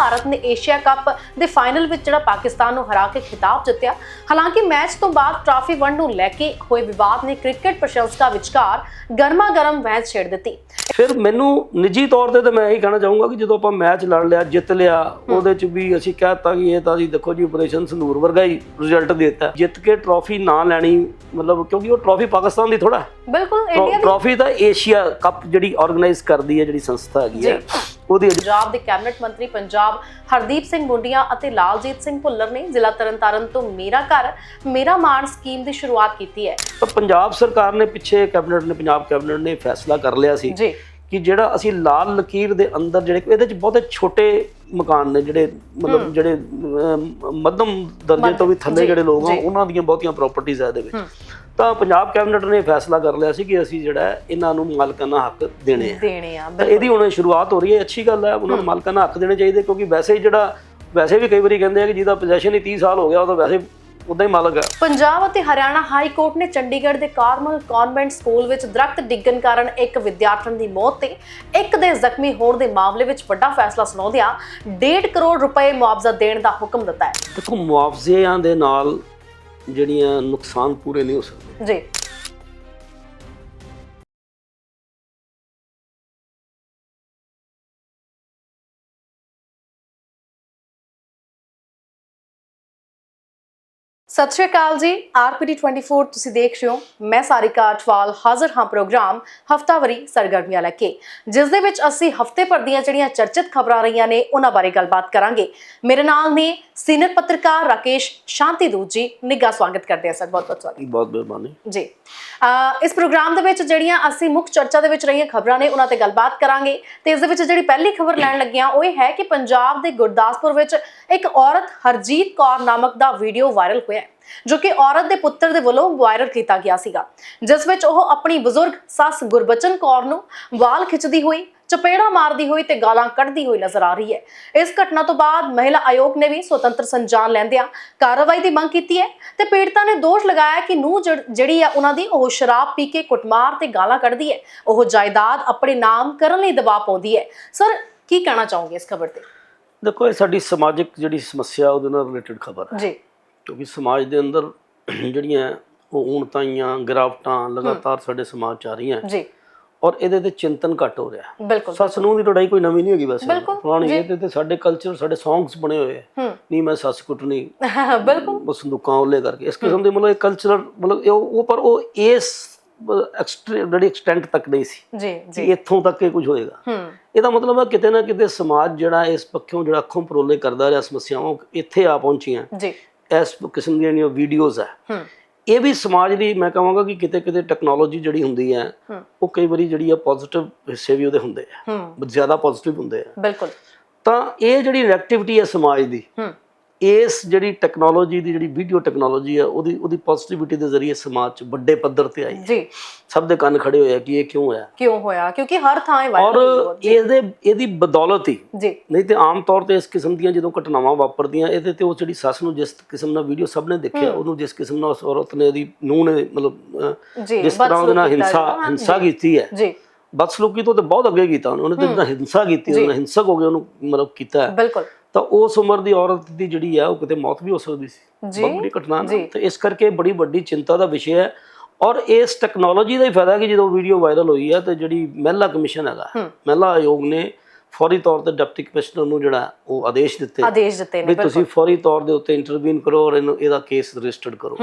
ਭਾਰਤ ਨੇ Asia cup ਦੇ final ਵਿੱਚ ਜਿਹੜਾ ਪਾਕਿਸਤਾਨ ਨੂੰ ਹਰਾ ਕੇ ਖਿਤਾਬ ਜਿੱਤਿਆ। ਹਾਲਾਂਕਿ ਮੈਚ ਤੋਂ ਬਾਅਦ ਟਰਾਫੀ ਵੰਡ ਨੂੰ ਲੈ ਕੇ ਹੋਏ ਵਿਵਾਦ ਨੇ ਕ੍ਰਿਕਟ ਪ੍ਰਸ਼ੰਸਕਾਂ ਵਿਚਕਾਰ ਗਰਮਾ-ਗਰਮ ਬਹਿਸ ਛੇੜ ਦਿੱਤੀ। ਫਿਰ ਮੈਨੂੰ ਨਿੱਜੀ ਤੌਰ ਤੇ ਤਾਂ ਮੈਂ ਇਹੀ ਕਹਿਣਾ ਚਾਹੂੰਗਾ ਕਿ ਜਦੋਂ ਆਪਾਂ ਮੈਚ ਲੜ ਲਿਆ ਜਿੱਤ ਲਿਆ ਉਹਦੇ ਚ ਵੀ ਅਸੀਂ ਕਹਿਤਾ ਕਿ ਇਹ ਤਾਂ ਜੀ ਦੇਖੋ ਜੀ ਆਪਰੇਸ਼ਨ ਸੰਦੂਰ ਵਰਗਾ ਹੀ ਰਿਜ਼ਲਟ ਦਿੱਤਾ। ਜਿੱਤ ਕੇ ਟਰੋਫੀ ਨਾ ਲੈਣੀ ਮਤਲਬ ਕਿਉਂਕਿ ਉਹ ਟਰੋਫੀ ਪਾਕਿਸਤਾਨ ਦੀ ਥੋੜਾ ਬਿਲਕੁਲ ਇੰਡੀਆ ਦੀ ਟਰੋਫੀ ਤਾਂ ਏਸ਼ੀਆ ਕੱਪ ਜਿਹੜੀ ਆਰਗੇਨਾਈਜ਼ ਕਰਦੀ ਹੈ ਜਿਹੜੀ ਸੰਸਥਾ ਹੈਗੀ ਹੈ। ਉਹਦੀ ਪੰਜਾਬ ਦੇ ਕੈਬਨਿਟ ਮੰਤਰੀ ਪੰਜਾਬ ਹਰਦੀਪ ਸਿੰਘ ਮੁੰਡੀਆਂ ਅਤੇ ਲਾਲਜੀਤ ਸਿੰਘ ਭੁੱਲਰ ਨੇ ਜ਼ਿਲ੍ਹਾ ਤਰਨਤਾਰਨ ਤੋਂ ਮੇਰਾ ਘਰ ਮੇਰਾ ਮਾਣ ਸਕੀਮ ਦੀ ਸ਼ੁਰੂਆਤ ਕੀਤੀ ਹੈ। ਤਾਂ ਪੰਜਾਬ ਸਰਕਾਰ ਨੇ ਪਿੱਛੇ ਕੈਬਨਿਟ ਨੇ ਪੰਜਾਬ ਕੈਬਨਿਟ ਨੇ ਫੈਸਲਾ ਕਰ ਲਿਆ ਸੀ ਜੀ। ਕਿ ਜਿਹੜਾ ਅਸੀਂ ਲਾਲ ਲਕੀਰ ਦੇ ਅੰਦਰ ਜਿਹੜੇ ਇਹਦੇ ਚ ਬਹੁਤੇ ਛੋਟੇ ਮਕਾਨ ਨੇ ਜਿਹੜੇ ਮਤਲਬ ਜਿਹੜੇ ਮੱਧਮ ਦਰਜੇ ਤੋਂ ਵੀ ਥੱਲੇ ਜਿਹੜੇ ਲੋਕ ਆ। ਉਹਨਾਂ ਦੀਆਂ ਬਹੁਤੀਆਂ ਪ੍ਰਾਪਰਟੀਆਂ ਇਹਦੇ ਵਿੱਚ। ਤਾਂ ਪੰਜਾਬ ਕੈਬਨਿਟ ਨੇ ਫੈਸਲਾ ਕਰ ਲਿਆ ਸੀ ਕਿ ਅਸੀਂ ਜਿਹੜਾ ਇਹਨਾਂ ਨੂੰ ਮਾਲਕਾਨਾ ਹੱਕ ਦੇਣੇ ਆ। ਦੇਣੇ ਆ ਤਾਂ ਇਹਦੀ ਹੁਣ ਸ਼ੁਰੂਆਤ ਹੋ ਰਹੀ ਹੈ ਅੱਛੀ ਗੱਲ ਹੈ ਉਹਨਾਂ ਨੂੰ ਮਾਲਕਾਨਾ ਹੱਕ ਦੇਣੇ ਚਾਹੀਦੇ ਕਿਉਂਕਿ ਵੈਸੇ ਹੀ ਜਿਹੜਾ ਵੈਸੇ ਵੀ ਕਈ ਵਾਰੀ ਕਹਿੰਦੇ ਆ ਕਿ ਜਿਹਦਾ ਪੋਜੀਸ਼ਨ ਹੀ 30 ਸਾਲ ਹੋ ਗਿਆ ਉਹ ਤਾਂ ਵੈਸੇ ਉਦਾਂ ਹੀ ਮਾਲਕ ਹੈ। ਪੰਜਾਬ ਅਤੇ ਹਰਿਆਣਾ ਹਾਈ ਕੋਰਟ ਨੇ ਚੰਡੀਗੜ੍ਹ ਦੇ ਕਾਰਮਲ ਕਨਵੈਂਟ ਸਕੂਲ ਵਿੱਚ ਦਰਖਤ ਡਿੱਗਣ ਕਾਰਨ ਇੱਕ ਵਿਦਿਆਰਥਣ ਦੀ ਮੌਤ ਤੇ ਇੱਕ ਦੇ ਜ਼ਖਮੀ ਹੋਣ ਦੇ ਮਾਮਲੇ ਵਿੱਚ ਵੱਡਾ ਫੈਸਲਾ ਸੁਣਾਉਂਦਿਆਂ 1.5 ਕਰੋੜ ਰੁਪਏ ਮੁਆਵਜ਼ਾ ਦੇਣ ਦਾ ਹੁਕਮ ਦਿੱਤਾ ਹੈ। ਦੇਖੋ ਮੁਆਵਜ਼ਿਆਂ ਦੇ ਨਾਲ ਜਿਹੜੀਆਂ ਨੁਕਸਾਨ ਪੂਰੇ ਨਹੀਂ ਹੋ ਸਕਦੇ। ਜੀ। ਸਤਿ ਸ਼੍ਰੀ ਅਕਾਲ ਜੀ ਆਰਪੀਡੀ 24 ਤੁਸੀਂ ਦੇਖ ਰਹੇ ਹੋ ਮੈਂ ਸਾਰਿਕਾ ਅਠਵਾਲ ਹਾਜ਼ਰ ਹਾਂ ਪ੍ਰੋਗਰਾਮ ਹਫਤਾਵਰੀ ਸਰਗਰਮੀਆਂ ਲੈ ਕੇ ਜਿਸ ਦੇ ਵਿੱਚ ਅਸੀਂ ਹਫ਼ਤੇ ਭਰ ਦੀਆਂ ਜਿਹੜੀਆਂ ਚਰਚਿਤ ਖਬਰਾਂ ਰਹੀਆਂ ਨੇ ਉਹਨਾਂ ਬਾਰੇ ਗੱਲਬਾਤ ਕਰਾਂਗੇ। ਮੇਰੇ ਨਾਲ ਨੇ ਸੀਨੀਅਰ ਪੱਤਰਕਾਰ ਰਾਕੇਸ਼ ਸ਼ਾਂਤੀ ਦੂਤ ਜੀ ਨਿੱਘਾ ਸਵਾਗਤ ਕਰਦੇ ਹਾਂ ਸਰ ਬਹੁਤ ਬਹੁਤ ਸਵਾਗਤ। ਬਹੁਤ ਮਿਹਰਬਾਨੀ। ਜੀ ਇਸ ਪ੍ਰੋਗਰਾਮ ਦੇ ਵਿੱਚ ਜਿਹੜੀਆਂ ਅਸੀਂ ਮੁੱਖ ਚਰਚਾ ਦੇ ਵਿੱਚ ਰਹੀਆਂ ਖਬਰਾਂ ਨੇ ਉਹਨਾਂ ਤੇ ਗੱਲਬਾਤ ਕਰਾਂਗੇ। ਤੇ ਇਸ ਦੇ ਵਿੱਚ ਜਿਹੜੀ ਪਹਿਲੀ ਖਬਰ ਲੈਣ ਲੱਗਿਆ ਉਹ ਇਹ ਹੈ ਕਿ ਪੰਜਾਬ ਦੇ ਗੁਰਦਾਸਪੁਰ ਵਿੱਚ ਇੱਕ ਔਰਤ ਹਰਜੀਤ ਕੌਰ ਨਾਮਕ ਦਾ ਵੀਡੀਓ ਵਾਇਰਲ ਹੋਇਆ ਹੈ, ਜੋ ਕਿ ਔਰਤ ਦੇ ਪੁੱਤਰ ਦੇ ਵੱਲੋਂ ਵਾਇਰਲ ਕੀਤਾ ਗਿਆ ਸੀਗਾ। ਜਿਸ ਵਿੱਚ ਉਹ ਆਪਣੀ ਬਜ਼ੁਰਗ ਸੱਸ ਗੁਰਬਚਨ ਕੌਰ ਨੂੰ ਵਾਲ ਖਿੱਚਦੀ ਹੋਈ ਚਪੇੜਾ ਮਾਰਦੀ ਹੋਈ ਤੇ ਗਾਲਾਂ ਕੱਢਦੀ ਹੋਈ ਨਜ਼ਰ ਆ ਰਹੀ ਹੈ। ਇਸ ਘਟਨਾ ਤੋਂ ਬਾਅਦ ਮਹਿਲਾ ਆਯੋਗ ਨੇ ਵੀ ਸੁਤੰਤਰ ਸੰਜਾਨ ਲੈਂਦਿਆਂ ਕਾਰਵਾਈ ਦੀ ਮੰਗ ਕੀਤੀ ਹੈ ਤੇ ਪੀੜਤਾ ਨੇ ਦੋਸ਼ ਲਗਾਇਆ ਕਿ ਨੂੰ ਜਿਹੜੀ ਹੈ ਉਹਨਾਂ ਦੀ ਉਹ ਸ਼ਰਾਬ ਪੀ ਕੇ ਕੁੱਟਮਾਰ ਤੇ ਗਾਲਾਂ ਕੱਢਦੀ ਹੈ। ਉਹ ਜਾਇਦਾਦ ਆਪਣੇ ਨਾਮ ਕਰਨ ਲਈ ਦਬਾਅ ਪਾਉਂਦੀ ਹੈ। ਸਰ ਕੀ ਕਹਿਣਾ ਚਾਹੋਗੇ ਇਸ ਖਬਰ ਤੇ? ਦੇਖੋ ਇਹ ਸਾਡੀ ਸਮਾਜਿਕ ਜਿਹੜੀ ਸਮੱਸਿਆ ਉਹਦੇ ਨਾਲ ਰਿਲੇਟਡ ਖਬਰ ਹੈ। ਜੀ। ਕਿਉਂਕਿ ਸਮਾਜ ਦੇ ਅੰਦਰ ਜਿਹੜੀਆਂ ਉਹ ਊਣਤਾਈਆਂ ਗਿਰਾਵਟਾਂ ਲਗਾਤਾਰ ਸਾਡੇ ਸਮਾਜ ਚ ਆ ਰਹੀਆਂ ਜੀ। ਔਰ ਇਹਦੇ ਤੇ ਚਿੰਤਨ ਘੱਟ ਹੋ ਰਿਹਾ ਬਿਲਕੁਲ। ਸੱਸ ਨੂੰ ਦੀ ਲੜਾਈ ਕੋਈ ਨਵੀਂ ਨਹੀਂ ਹੈਗੀ ਵੈਸੇ। ਪੁਰਾਣੀ ਇਹਦੇ ਤੇ ਸਾਡੇ ਕਲਚਰ ਸਾਡੇ ਸੌਂਗਸ ਬਣੇ ਹੋਏ ਹੂੰ। ਨਹੀਂ ਮੈਂ ਸੱਸ ਕੁੱਟਣੀ ਬਿਲਕੁਲ। ਉਹ ਸੰਦੂਕਾਂ ਉਹਲੇ ਕਰਕੇ। ਇਸ ਕਿਸਮ ਦੇ ਮਤਲਬ ਕਲਚਰਲ ਮਤਲਬ ਇਹ ਉਹ ਪਰ ਉਹ ਇਸ ਜਿਹੜੀ ਐਕਸਟੈਂਟ ਤੱਕ ਨਹੀਂ ਸੀ। ਜੀ ਜੀ। ਇੱਥੋਂ ਤੱਕ ਇਹ ਕੁਝ ਹੋਏਗਾ। ਹੂੰ। ਇਹਦਾ ਮਤਲਬ ਹੈ ਕਿਤੇ ਨਾ ਕਿਤੇ ਸਮਾਜ ਜਿਹੜਾ ਇਸ ਪੱਖੋਂ ਜਿਹੜਾ ਅੱਖੋਂ ਪਰੋਲੇ ਕਰਦਾ ਰਿਹਾ ਸਮੱਸਿਆਵਾਂ ਇੱਥੇ ਆ ਪਹੁੰਚੀਆਂ। ਜੀ। ਇਸ ਕਿਸਮ ਦੀਆਂ ਜਿਹੜੀਆਂ ਵੀਡੀਓਜ਼ ਹੈ ਹੂੰ। ਇਹ ਵੀ ਸਮਾਜ ਦੀ ਮੈਂ ਕਹਾਂਗਾ ਕਿ ਕਿਤੇ ਕਿਤੇ ਟੈਕਨੋਲੋਜੀ ਜਿਹੜੀ ਹੁੰਦੀ ਹੈ। ਉਹ ਕਈ ਵਾਰੀ ਜਿਹੜੀ ਆ ਪੋਜ਼ਿਟਿਵ ਹਿੱਸੇ ਵੀ ਉਹਦੇ ਹੁੰਦੇ ਆ। ਹੂੰ। ਜ਼ਿਆਦਾ ਪੋਜ਼ਿਟਿਵ ਹੁੰਦੇ ਆ। ਬਿਲਕੁਲ। ਤਾਂ ਇਹ ਜਿਹੜੀ ਐਕਟੀਵਿਟੀ ਹੈ ਸਮਾਜ ਦੀ ਹੂੰ। ਇਸ ਜਿਹੜੀ ਟੈਕਨੋਲੋਜੀ ਦੀ ਜਿਹੜੀ ਵੀਡੀਓ ਟੈਕਨੋਲੋਜੀ ਹੈ ਉਹਦੀ ਉਹਦੀ ਪੋਜ਼ਿਟਿਵਿਟੀ ਦੇ ਜ਼ਰੀਏ ਸਮਾਜ 'ਚ ਵੱਡੇ ਪੱਧਰ ਤੇ ਆਈ ਜੀ। ਸਭ ਦੇ ਕੰਨ ਖੜੇ ਹੋਏ ਆ ਕਿ ਇਹ ਕਿਉਂ ਹੋਇਆ? ਕਿਉਂ ਹੋਇਆ? ਕਿਉਂਕਿ ਹਰ ਥਾਂ ਇਹ ਔਰ ਵਾਇਰਲ ਹੋ ਇਹਦੇ ਇਹਦੀ ਬਦੌਲਤ ਹੀ ਜੀ। ਨਹੀਂ ਤੇ ਆਮ ਤੌਰ ਤੇ ਇਸ ਕਿਸਮ ਦੀਆਂ ਜਦੋਂ ਘਟਨਾਵਾਂ ਵਾਪਰਦੀਆਂ ਇਹਦੇ ਤੇ ਉਹ ਜਿਹੜੀ ਸੱਸ ਨੂੰ ਜਿਸ ਕਿਸਮ ਦਾ ਵੀਡੀਓ ਸਭ ਨੇ ਦੇਖਿਆ ਉਹਨੂੰ ਜਿਸ ਕਿਸਮ ਨਾਲ ਉਸ ਔਰਤ ਨੇ ਉਹਦੀ ਨੂੰਹ ਨੇ ਮਤਲਬ ਜਿਸ ਤਰ੍ਹਾਂ ਉਹਦੇ ਨਾਲ ਹਿੰਸਾ ਹਿੰਸਾ ਕੀਤੀ ਹੈ। ਜੀ। ਬਦਸਲੂਕੀ ਤੋਂ ਤੇ ਬਹੁਤ ਅੱਗੇ ਕੀਤਾ ਉਹਨੇ ਤੇ ਹਿੰਸਾ ਕੀਤੀ ਉਹਨੇ ਹਿੰਸਕ ਹੋ ਕੇ ਉਹਨੂੰ ਮਤਲਬ ਕੀਤਾ। ਬਿਲਕੁਲ। ਤਾਂ ਉਸ ਉਮਰ ਦੀ ਔਰਤ ਦੀ ਜਿਹੜੀ ਹੈ ਉਹ ਕਿਤੇ ਮੌਤ ਵੀ ਹੋ ਸਕਦੀ ਸੀ। ਬਹੁਤ ਘਟਨਾ ਨਾ। ਤੇ ਇਸ ਕਰਕੇ ਬੜੀ ਵੱਡੀ ਚਿੰਤਾ ਦਾ ਵਿਸ਼ਾ ਹੈ। ਔਰ ਇਸ ਟੈਕਨੋਲੋਜੀ ਦਾ ਹੀ ਫਾਇਦਾ ਕਿ ਜਦੋਂ ਵੀਡੀਓ ਵਾਇਰਲ ਹੋਈ ਹੈ ਤੇ ਜਿਹੜੀ ਮਹਿਲਾ ਕਮਿਸ਼ਨ ਹੈਗਾ ਮਹਿਲਾ ਆਯੋਗ ਨੇ ਫੌਰੀ ਤੌਰ ਤੇ ਡਿਪਟੀ ਕਮਿਸ਼ਨਰ ਨੂੰ ਜਿਹੜਾ ਉਹ ਆਦੇਸ਼ ਦਿੱਤੇ। ਆਦੇਸ਼ ਦਿੱਤੇ ਨੇ ਵੀ ਤੁਸੀਂ ਫੌਰੀ ਤੌਰ ਦੇ ਉੱਤੇ ਇੰਟਰਵੀਨ ਕਰੋ ਔਰ ਇਹਨੂੰ ਇਹਦਾ ਕੇਸ ਰਜਿਸਟਰਡ ਕਰੋ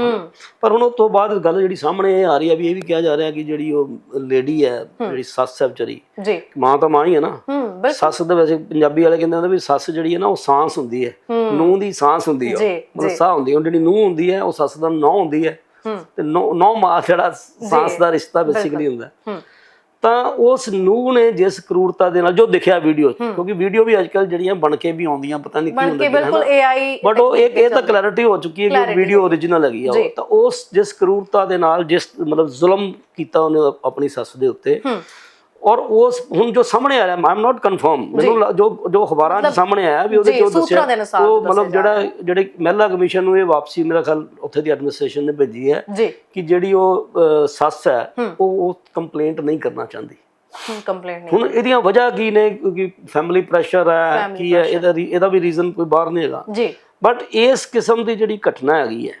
ਪਰ ਹੁਣ ਉਸ ਤੋਂ ਬਾਅਦ ਗੱਲ ਜਿਹੜੀ ਸਾਹਮਣੇ ਆ ਰਹੀ ਹੈ ਵੀ ਇਹ ਵੀ ਕਿਹਾ ਜਾ ਰਿਹਾ ਕਿ ਜਿਹੜੀ ਉਹ ਲੇਡੀ ਹੈ ਜਿਹੜੀ ਸੱਸ ਹੈ ਵਿਚਾਰੀ ਜੀ। ਮਾਂ ਤਾਂ ਮਾਂ ਹੀ ਹੈ ਨਾ। ਸੱਸ ਦੇ ਵੈਸੇ ਪੰਜਾਬੀ ਵਾਲੇ ਕਹਿੰਦੇ ਹੁੰਦੇ ਵੀ ਸੱਸ ਜਿਹੜੀ ਹੈ ਨਾ ਉਹ ਸਾਂਸ ਹੁੰਦੀ ਹੈ। ਨੂੰਹ ਦੀ ਸਾਂਸ ਹੁੰਦੀ ਹੈ ਮਤਲਬ ਸਾਹ ਹੁੰਦੀ ਹੈ। ਜਿਹੜੀ ਨੂੰਹ ਹੁੰਦੀ ਹੈ ਉਹ ਸੱਸ ਦਾ ਨੌ ਹੁੰਦੀ ਹੈ। ਤੇ ਨੌ ਨੌ ਮਾਂ ਜਿਹੜਾ ਸਾਂਸ ਦਾ ਰਿਸ਼ਤਾ ਬੇਸਿਕਲੀ ਹੁੰਦਾ ਤਾਂ ਉਸ ਨੂੰਹ ਨੇ ਜਿਸ ਕਰੂਰਤਾ ਦੇ ਨਾਲ ਜੋ ਦਿਖਿਆ ਵੀਡੀਓ ਕਿਉਂਕਿ ਵੀਡੀਓ ਵੀ ਅੱਜਕੱਲ ਜਿਹੜੀਆਂ ਬਣ ਕੇ ਵੀ ਆਉਂਦੀਆਂ ਪਤਾ ਨਹੀਂ ਕੀ ਬਣ ਹੁੰਦਾ ਕੇ ਬਿਲਕੁਲ AI ਬਟ ਉਹ ਇੱਕ ਇਹ ਤਾਂ ਕਲੈਰਿਟੀ ਹੋ ਚੁੱਕੀ ਹੈ ਕਿ ਵੀਡੀਓ ਓਰੀਜਨਲ ਹੈਗੀ ਆ ਉਹ। ਤਾਂ ਉਸ ਜਿਸ ਕਰੂਰਤਾ ਦੇ ਨਾਲ ਜਿਸ ਮਤਲਬ ਜ਼ੁਲਮ ਕੀਤਾ ਉਹਨੇ ਆਪਣੀ ਸੱਸ ਦੇ ਉੱਤੇ ਔਰ ਉਸ ਹੁਣ ਜੋ ਸਾਹਮਣੇ ਆ ਰਿਹਾ ਐਮ ਨਾਟ ਕਨਫਰਮ ਮੈਨੂੰ ਜੋ ਜੋ ਅਖਬਾਰਾਂ ਸਾਹਮਣੇ ਆਇਆ ਵੀ ਉਹਦੇ ਚ ਦੱਸਿਆ ਉਹ ਮਤਲਬ ਜਿਹੜਾ ਜਿਹੜੇ ਮਹਿਲਾ ਕਮਿਸ਼ਨ ਨੂੰ ਇਹ ਵਾਪਸੀ ਮੇਰਾ ਖਿਆਲ ਉੱਥੇ ਦੀ ਐਡਮਿਨਿਸਟ੍ਰੇਸ਼ਨ ਨੇ ਭੇਜੀ ਹੈ ਕਿ ਜਿਹੜੀ ਉਹ ਸੱਸ ਹੈ ਉਹ ਉਹ ਕੰਪਲੇਂਟ ਨਹੀਂ ਕਰਨਾ ਚਾਹੁੰਦੀ। ਕੰਪਲੇਂਟ ਨਹੀਂ ਹੁਣ ਇਹਦੀਆਂ ਵਜ੍ਹਾ ਕੀ ਨੇ? ਕਿਉਂਕਿ ਫੈਮਿਲੀ ਪ੍ਰੈਸ਼ਰ ਹੈ ਕੀ ਹੈ ਇਹਦਾ ਇਹਦਾ ਵੀ ਰੀਜ਼ਨ ਕੋਈ ਬਾਹਰ ਨਹੀਂ ਹੈਗਾ। ਜੀ। ਬਟ ਇਸ ਕਿਸਮ ਦੀ ਜਿਹੜੀ ਘਟਨਾ ਹੈਗੀ ਹੂੰ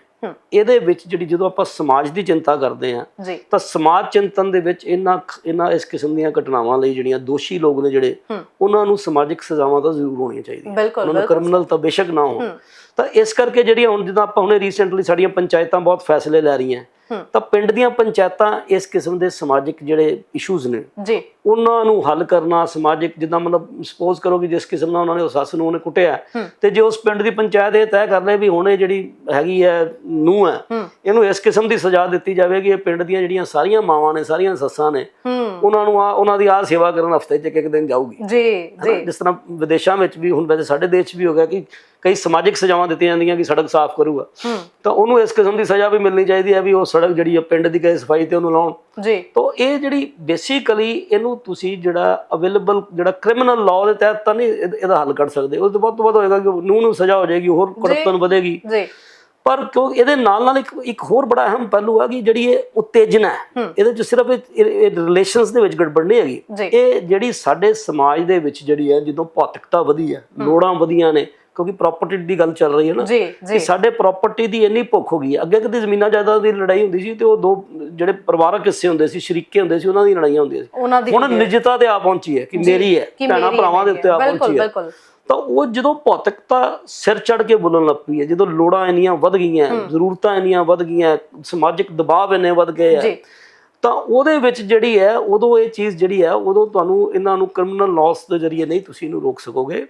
ਇਹਦੇ ਵਿੱਚ ਜਿਹੜੀ ਜਦੋਂ ਆਪਾਂ ਸਮਾਜ ਦੀ ਚਿੰਤਾ ਕਰਦੇ ਜੀ। ਤਾਂ ਸਮਾਜ ਚਿੰਤਨ ਦੇ ਵਿੱਚ ਇਹਨਾਂ ਇਹਨਾਂ ਇਸ ਕਿਸਮ ਦੀਆਂ ਘਟਨਾਵਾਂ ਲਈ ਜਿਹੜੀਆਂ ਦੋਸ਼ੀ ਲੋਕ ਨੇ ਜਿਹੜੇ ਉਹਨਾਂ ਨੂੰ ਸਮਾਜਿਕ ਸਜ਼ਾਵਾਂ ਤਾਂ ਜ਼ਰੂਰ ਹੋਣੀਆਂ ਚਾਹੀਦੀਆਂ। ਉਹਨਾਂ ਨੂੰ ਕ੍ਰਿਮੀਨਲ ਤਾਂ ਬੇਸ਼ੱਕ ਨਾ ਹੋਣ। ਹੂੰ। ਤਾਂ ਇਸ ਕਰਕੇ ਜਿਹੜੀਆਂ ਹੁਣ ਜਿੱਦਾਂ ਆਪਾਂ ਹੁਣੇ ਰੀਸੈਂਟਲੀ ਸਾਡੀਆਂ ਪੰਚਾਇਤਾਂ ਬਹੁਤ ਫੈਸਲੇ ਲੈ ਰਹੀਆਂ ਤਾਂ ਪਿੰਡ ਦੀਆਂ ਪੰਚਾਇਤਾਂ ਇਸ ਕਿਸਮ ਦੇ ਸਮਾਜਿਕ ਜਿਹੜੇ ਇਸ਼ੂਜ਼ ਨੇ ਜੀ। ਉਹਨਾਂ ਨੂੰ ਹੱਲ ਕਰਨਾ ਸਮਾਜਿਕ ਜਿੱਦਾਂ ਮਤਲਬ ਸਪੋਜ਼ ਕਰੋ ਕਿ ਜਿਸ ਕਿਸਮ ਨਾਲ ਉਹਨਾਂ ਨੇ ਉਸ ਸੱਸ ਨੂੰ ਉਹਨੇ ਕੁੱਟਿਆ। ਤੇ ਜੇ ਉਸ ਪਿੰਡ ਦੀ ਪੰਚਾਇਤ ਇਹ ਤੈਅ ਕਰ ਲਏ ਵੀ ਹੁਣ ਇਹ ਜਿਹੜੀ ਹੈਗੀ ਹੈ ਨੂੰ ਹੈ ਇਹਨੂੰ ਇਸ ਕਿਸਮ ਦੀ ਸਜ਼ਾ ਦਿੱਤੀ ਜਾਵੇ ਕਿ ਇਹ ਪਿੰਡ ਦੀਆਂ ਜਿਹੜੀਆਂ ਸਾਰੀਆਂ ਮਾਵਾਂ ਨੇ ਸਾਰੀਆਂ ਸੱਸਾਂ ਨੇ ਉਹਨਾਂ ਨੂੰ ਆ ਉਹਨਾਂ ਦੀ ਆ ਸੇਵਾ ਕਰਨ ਹਫ਼ਤੇ 'ਚ ਇੱਕ ਇੱਕ ਦਿਨ ਜਾਊਗੀ। ਜੀ? ਜੀ। ਜਿਸ ਤਰ੍ਹਾਂ ਵਿਦੇਸ਼ਾਂ ਵਿੱਚ ਵੀ ਹੁਣ ਵੈਸੇ ਸਾਡੇ ਦੇਸ਼ 'ਚ ਵੀ ਹੋ ਗਿਆ ਕਿ ਕਈ ਸਮਾਜਿਕ ਸਜ਼ਾਵਾਂ ਦਿੱਤੀਆਂ ਜਾਂਦੀਆਂ ਕਿ ਸੜਕ ਸਾਫ਼ ਕਰੂਗਾ। ਤਾਂ ਉਹਨੂੰ ਇਸ ਕਿਸਮ ਦੀ ਸਜ਼ਾ ਵੀ ਮਿਲਣੀ ਚਾਹੀਦੀ ਹੈ ਵੀ ਉਹ ਸੜਕ ਜਿਹੜੀ ਹੈ ਪਿੰਡ ਦੀ ਕਹੇ ਸਫ਼ਾਈ ਤੇ ਉਹਨੂੰ ਲਾਉਣ। ਜੀ। ਤਾਂ ਇਹ ਜਿਹੜੀ ਬੇਸਿਕਲੀ ਇਹਨੂੰ ਤੁਸੀਂ ਜਿਹੜਾ ਅਵੇਲੇਬਲ ਜਿਹੜਾ ਕ੍ਰਿਮੀਨਲ ਲਾਅ ਦੇ ਤਹਿਤ ਤਾਂ ਨਹੀਂ ਇਹਦਾ ਹੱਲ ਕਰ ਸਕਦੇ। ਉਸ ਤੋਂ ਵੱਧ ਤੋਂ ਵੱਧ ਹੋਏਗਾ ਕਿ ਨੂੰ ਨੂੰ ਸਜ਼ਾ ਹੋ ਜਾਏਗੀ ਹੋਰ ਕੜਤਨ ਵਧੇਗੀ। ਜੀ। ਪਰ ਕਿਉਂ ਇਹਦੇ ਨਾਲ ਨਾਲ ਇੱਕ ਇੱਕ ਹੋਰ ਬੜਾ ਅਹਿਮ ਪਹਿਲੂ ਹੈ ਕਿ ਜਿਹੜੀ ਇਹ ਉਤੇਜਨਾ ਹੈ। ਇਹਦੇ ਚ ਸਿਰਫ ਇਹ ਰਿਲੇਸ਼ਨਸ ਦੇ ਵਿੱਚ ਗੜਬੜ ਨਹੀਂ ਹੈਗੀ। ਇਹ ਜਿਹੜੀ ਸਾਡੇ ਸਮਾਜ ਦੇ ਵਿੱਚ ਜਿਹੜੀ ਹੈ ਜਦੋਂ ਭੌਤਿਕਤਾ ਵਧੀ ਹੈ। ਲੋੜਾਂ ਵਧੀਆਂ ਨੇ ਕਿਉਂਕਿ ਪ੍ਰਾਪਰਟੀ ਦੀ ਗੱਲ ਚੱਲ ਰਹੀ ਹੈ ਨਾ ਜੀ ਸਾਡੇ ਪ੍ਰਾਪਰਟੀ ਦੀ ਇੰਨੀ ਭੁੱਖ ਹੋ ਗਈ ਹੈ। ਅੱਗੇ ਕਦੇ ਜ਼ਮੀਨਾਂ ਜਾਇਦਾਦ ਦੀ ਲੜਾਈ ਹੁੰਦੀ ਸੀ ਤੇ ਉਹ ਦੋ ਜਿਹੜੇ ਪਰਿਵਾਰਕ ਹਿੱਸੇ ਹੁੰਦੇ ਸੀ ਸ਼ਰੀਕੇ ਹੁੰਦੇ ਸੀ ਉਹਨਾਂ ਦੀ ਲੜਾਈਆਂ ਹੁੰਦੀਆਂ ਸੀ। ਹੁਣ ਨਿਜਤਾ ਤੇ ਆ ਪਹੁੰਚੀ ਹੈ ਕਿ ਮੇਰੀ ਹੈ ਭੈਣਾਂ ਭਰਾਵਾਂ ਦੇ ਉੱਤੇ ਆ ਬਿਲਕੁਲ ਪਹੁੰਚੀ ਹੈ। ਬਿਲਕੁਲ। ਤਾਂ ਉਹ ਜਦੋਂ ਭੌਤਿਕਤਾ ਸਿਰ ਚੜ ਕੇ ਬੋਲਣ ਲੱਗ ਪਈ ਹੈ ਜਦੋਂ ਲੋੜਾਂ ਇੰਨੀਆਂ ਵੱਧ ਗਈਆਂ ਜ਼ਰੂਰਤਾਂ ਇੰਨੀਆਂ ਵੱਧ ਗਈਆਂ ਸਮਾਜਿਕ ਦਬਾਅ ਇੰਨੇ ਵੱਧ ਗਏ ਆ ਜੀ। ਤਾਂ ਉਹਦੇ ਵਿੱਚ ਜਿਹੜੀ ਹੈ ਉਦੋਂ ਇਹ ਚੀਜ਼ ਜਿਹੜੀ ਹੈ ਉਦੋਂ ਤੁਹਾਨੂੰ ਇਹਨਾਂ ਨੂੰ ਕ੍ਰਿਮੀਨਲ ਲਾਸ ਦੇ ਜ਼ਰੀਏ ਨਹੀਂ ਤੁਸੀਂ ਇਹਨੂੰ ਰੋਕ ਸਕੋਗੇ।